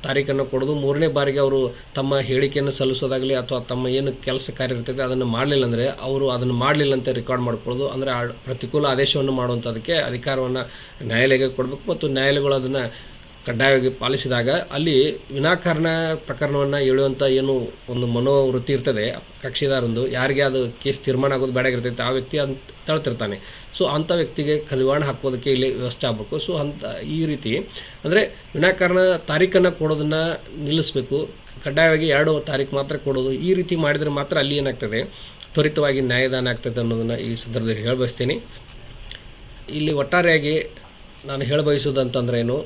ತಾರೀಕನ್ನು ಕೊಡೋದು. ಮೂರನೇ ಬಾರಿಗೆ ಅವರು ತಮ್ಮ ಹೇಳಿಕೆಯನ್ನು ಸಲ್ಲಿಸೋದಾಗಲಿ ಅಥವಾ ತಮ್ಮ ಏನು ಕೆಲಸ ಕಾರ್ಯ ಇರ್ತದೆ ಅದನ್ನು ಮಾಡಲಿಲ್ಲ ಅಂದರೆ ಅವರು ಅದನ್ನು ಮಾಡಲಿಲ್ಲ ಅಂತ ರೆಕಾರ್ಡ್ ಮಾಡ್ಕೊಳ್ಳೋದು. ಅಂದರೆ ಪ್ರತಿಕೂಲ ಆದೇಶವನ್ನು ಮಾಡುವಂಥದಕ್ಕೆ ಅಧಿಕಾರವನ್ನು ನ್ಯಾಯಾಲಯಕ್ಕೆ ಕೊಡಬೇಕು. ಮತ್ತು ನ್ಯಾಯಾಲಯಗಳು ಅದನ್ನು ಕಡ್ಡಾಯವಾಗಿ ಪಾಲಿಸಿದಾಗ ಅಲ್ಲಿ ವಿನಾಕಾರಣ ಪ್ರಕರಣವನ್ನು ಹೇಳುವಂಥ ಏನು ಒಂದು ಮನೋವೃತ್ತಿ ಇರ್ತದೆ ಕಕ್ಷಿದಾರೊಂದು, ಯಾರಿಗೆ ಅದು ಕೇಸ್ ತೀರ್ಮಾನ ಆಗೋದು ಬೇಡಾಗಿರ್ತೈತೆ ಆ ವ್ಯಕ್ತಿ ಅಂತ ತಳ್ತಿರ್ತಾನೆ. ಸೊ ಅಂಥ ವ್ಯಕ್ತಿಗೆ ಕಲಿವಾಣ ಹಾಕೋದಕ್ಕೆ ಇಲ್ಲಿ ವ್ಯವಸ್ಥೆ ಆಗಬೇಕು. ಸೊ ಅಂಥ ಈ ರೀತಿ, ಅಂದರೆ ವಿನಾಕಾರಣ ತಾರೀಖನ್ನು ಕೊಡೋದನ್ನು ನಿಲ್ಲಿಸಬೇಕು. ಕಡ್ಡಾಯವಾಗಿ ಎರಡು ತಾರೀಕು ಮಾತ್ರ ಕೊಡೋದು. ಈ ರೀತಿ ಮಾಡಿದರೆ ಮಾತ್ರ ಅಲ್ಲಿ ಏನಾಗ್ತದೆ? ತ್ವರಿತವಾಗಿ ನ್ಯಾಯದಾನ ಆಗ್ತದೆ ಅನ್ನೋದನ್ನು ಈ ಸಂದರ್ಭದಲ್ಲಿ ಹೇಳಬಯಸ್ತೀನಿ. ಇಲ್ಲಿ ಒಟ್ಟಾರೆಯಾಗಿ ನಾನು ಹೇಳಬಯಸೋದಂತಂದ್ರೆ ಏನು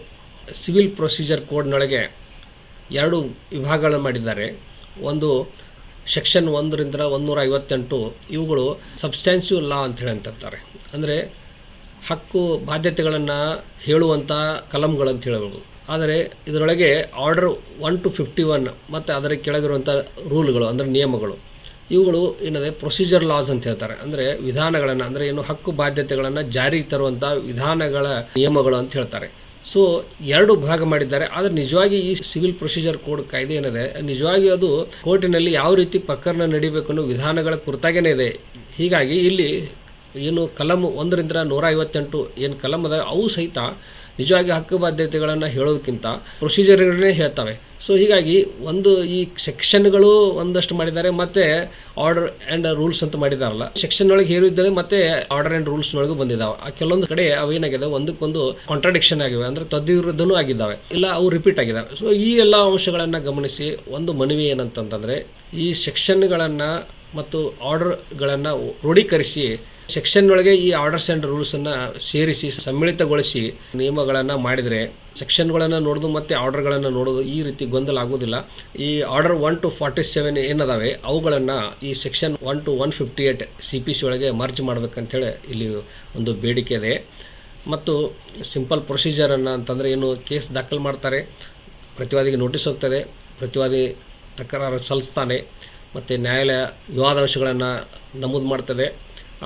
ಸಿವಿಲ್ ಪ್ರೊಸೀಜರ್ ಕೋಡ್ನೊಳಗೆ ಎರಡು ವಿಭಾಗಗಳನ್ನು ಮಾಡಿದ್ದಾರೆ. ಒಂದು ಸೆಕ್ಷನ್ ಒಂದರಿಂದ ಒಂದೂರ ಐವತ್ತೆಂಟು ಇವುಗಳು ಸಬ್ಸ್ಟ್ಯಾನ್ಸಿವ್ ಲಾ ಅಂತ ಹೇಳಿ ಅಂತಾರೆ ಅಂದರೆ ಹಕ್ಕು ಬಾಧ್ಯತೆಗಳನ್ನು ಹೇಳುವಂಥ ಕಲಂಗಳು ಅಂತ ಹೇಳ್ಬೋದು. ಆದರೆ ಇದರೊಳಗೆ order one two fifty one ಮತ್ತು ಅದರ ಕೆಳಗಿರುವಂಥ ರೂಲ್ಗಳು ಅಂದರೆ ನಿಯಮಗಳು. ಇವುಗಳು ಏನದೆ ಪ್ರೊಸೀಜರ್ ಲಾಸ್ ಅಂತ ಹೇಳ್ತಾರೆ. ಅಂದರೆ ವಿಧಾನಗಳನ್ನು ಅಂದರೆ ಏನು ಹಕ್ಕು ಬಾಧ್ಯತೆಗಳನ್ನು ಜಾರಿಗೆ ತರುವಂಥ ವಿಧಾನಗಳ ನಿಯಮಗಳು ಅಂತ ಹೇಳ್ತಾರೆ. ಸೊ, ಎರಡು ಭಾಗ ಮಾಡಿದ್ದಾರೆ. ಆದರೆ ನಿಜವಾಗಿ ಈ ಸಿವಿಲ್ ಪ್ರೊಸೀಜರ್ ಕೋಡ್ ಕಾಯ್ದೆ ಏನಿದೆ, ನಿಜವಾಗಿ ಅದು ಕೋರ್ಟಿನಲ್ಲಿ ಯಾವ ರೀತಿ ಪ್ರಕರಣ ನಡೀಬೇಕು ಅನ್ನೋ ವಿಧಾನಗಳ ಕುರಿತಾಗೇನೆ ಇದೆ. ಹೀಗಾಗಿ ಇಲ್ಲಿ ಏನು ಕಲಂ ಒಂದರಿಂದ ನೂರ ಐವತ್ತೆಂಟು ಏನು ಕಲಂ ಅದ ಅವು ಸಹಿತ ನಿಜವಾಗಿ ಹಕ್ಕು ಬಾಧ್ಯತೆಗಳನ್ನು ಹೇಳೋದಕ್ಕಿಂತ ಪ್ರೊಸೀಜರ್ಗಳನ್ನೇ ಹೇಳ್ತವೆ. ಸೊ ಹೀಗಾಗಿ ಒಂದು ಈ ಸೆಕ್ಷನ್ಗಳು ಒಂದಷ್ಟು ಮಾಡಿದ್ದಾರೆ, ಮತ್ತು ಆರ್ಡರ್ ಆ್ಯಂಡ್ ರೂಲ್ಸ್ ಅಂತ ಮಾಡಿದಾರಲ್ಲ ಸೆಕ್ಷನ್ ಒಳಗೆ ಹೇರಿದ್ದಾರೆ ಮತ್ತೆ ಆರ್ಡರ್ ಆ್ಯಂಡ್ ರೂಲ್ಸ್ ಒಳಗೂ ಬಂದಿದ್ದಾವೆ. ಆ ಕೆಲವೊಂದು ಕಡೆ ಅವು ಏನಾಗಿದೆ, ಒಂದಕ್ಕೊಂದು ಕಾಂಟ್ರಾಡಿಕ್ಷನ್ ಆಗಿವೆ, ಅಂದರೆ ತದ್ವಿರುದ್ಧನೂ ಆಗಿದ್ದಾವೆ. ಇಲ್ಲ, ಅವು ರಿಪೀಟ್ ಆಗಿದ್ದಾವೆ. ಸೊ ಈ ಎಲ್ಲ ಅಂಶಗಳನ್ನು ಗಮನಿಸಿ ಒಂದು ಮನವಿ ಏನಂತಂತಂದರೆ ಈ ಸೆಕ್ಷನ್ಗಳನ್ನು ಮತ್ತು ಆರ್ಡರ್ಗಳನ್ನು ಕ್ರೋಢೀಕರಿಸಿ ಸೆಕ್ಷನ್ ಒಳಗೆ ಈ ಆರ್ಡರ್ಸ್ ಆ್ಯಂಡ್ ರೂಲ್ಸನ್ನು ಸೇರಿಸಿ ಸಮ್ಮಿಳಿತಗೊಳಿಸಿ ನಿಯಮಗಳನ್ನು ಮಾಡಿದರೆ ಸೆಕ್ಷನ್ಗಳನ್ನು ನೋಡೋದು ಮತ್ತು ಆರ್ಡರ್ಗಳನ್ನು ನೋಡೋದು ಈ ರೀತಿ ಗೊಂದಲ ಆಗೋದಿಲ್ಲ. ಈ order one two forty seven ಏನದಾವೆ? ಅವುಗಳನ್ನು ಈ section one two one fifty eight C P C ಒಳಗೆ ಮರ್ಜ್ ಮಾಡಬೇಕಂತೇಳಿ ಇಲ್ಲಿ ಒಂದು ಬೇಡಿಕೆ ಇದೆ. ಮತ್ತು ಸಿಂಪಲ್ ಪ್ರೊಸೀಜರನ್ನು ಅಂತಂದರೆ ಏನು ಕೇಸ್ ದಾಖಲು ಮಾಡ್ತಾರೆ, ಪ್ರತಿವಾದಿಗೆ ನೋಟಿಸ್ ಹೋಗ್ತದೆ, ಪ್ರತಿವಾದಿ ತಕರಾರು ಸಲ್ಲಿಸ್ತಾನೆ, ಮತ್ತು ನ್ಯಾಯಾಲಯ ವಿವಾದಾಂಶಗಳನ್ನು ನಮೂದು ಮಾಡ್ತದೆ.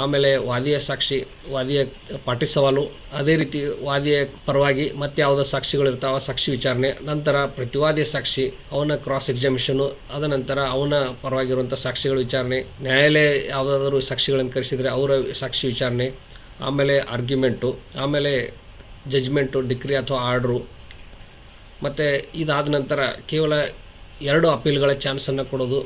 ಆಮೇಲೆ ವಾದಿಯ ಸಾಕ್ಷಿ, ವಾದಿಯ ಪಾಟಿ ಸವಾಲು ಅದೇ ರೀತಿ ವಾದಿಯ ಪರವಾಗಿ ಮತ್ತೆ ಯಾವುದೋ ಸಾಕ್ಷಿಗಳಿರ್ತಾವೆ ಸಾಕ್ಷಿ ವಿಚಾರಣೆ, ನಂತರ ಪ್ರತಿವಾದಿಯ ಸಾಕ್ಷಿ, ಅವನ ಕ್ರಾಸ್ ಎಕ್ಸಾಮಿಷನು ಅದ ನಂತರ ಅವನ ಪರವಾಗಿರುವಂಥ ಸಾಕ್ಷಿಗಳ ವಿಚಾರಣೆ, ನ್ಯಾಯಾಲಯ ಯಾವುದಾದ್ರೂ ಸಾಕ್ಷಿಗಳನ್ನು ಕರೆಸಿದರೆ ಅವರ ಸಾಕ್ಷಿ ವಿಚಾರಣೆ, ಆಮೇಲೆ ಆರ್ಗ್ಯುಮೆಂಟು ಆಮೇಲೆ ಜಜ್ಮೆಂಟು ಡಿಕ್ರಿ ಅಥವಾ ಆರ್ಡ್ರು ಮತ್ತು ಇದಾದ ನಂತರ ಕೇವಲ ಎರಡು ಅಪೀಲ್ಗಳ ಚಾನ್ಸನ್ನು ಕೊಡೋದು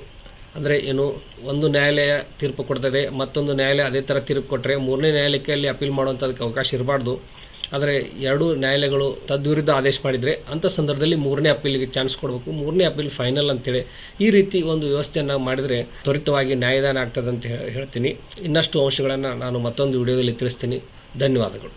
ಅಂದರೆ ಏನು, ಒಂದು ನ್ಯಾಯಾಲಯ ತೀರ್ಪು ಕೊಡ್ತದೆ, ಮತ್ತೊಂದು ನ್ಯಾಯಾಲಯ ಅದೇ ಥರ ತೀರ್ಪು ಕೊಟ್ಟರೆ ಮೂರನೇ ನ್ಯಾಯಾಲಯಕ್ಕೆ ಅಲ್ಲಿ ಅಪೀಲ್ ಮಾಡುವಂಥದ್ದಕ್ಕೆ ಅವಕಾಶ ಇರಬಾರ್ದು. ಆದರೆ ಎರಡು ನ್ಯಾಯಾಲಯಗಳು ತದ್ವಿರುದ್ಧ ಆದೇಶ ಮಾಡಿದರೆ ಅಂಥ ಸಂದರ್ಭದಲ್ಲಿ ಮೂರನೇ ಅಪೀಲಿಗೆ ಚಾನ್ಸ್ ಕೊಡಬೇಕು. ಮೂರನೇ ಅಪೀಲ್ ಫೈನಲ್ ಅಂತೇಳಿ ಈ ರೀತಿ ಒಂದು ವ್ಯವಸ್ಥೆಯನ್ನು ಮಾಡಿದರೆ ತ್ವರಿತವಾಗಿ ನ್ಯಾಯದಾನ ಆಗ್ತದೆ ಅಂತ ಹೇಳ್ತೀನಿ. ಇನ್ನಷ್ಟು ಅಂಶಗಳನ್ನು ನಾನು ಮತ್ತೊಂದು ವಿಡಿಯೋದಲ್ಲಿ ತಿಳಿಸ್ತೀನಿ. ಧನ್ಯವಾದಗಳು.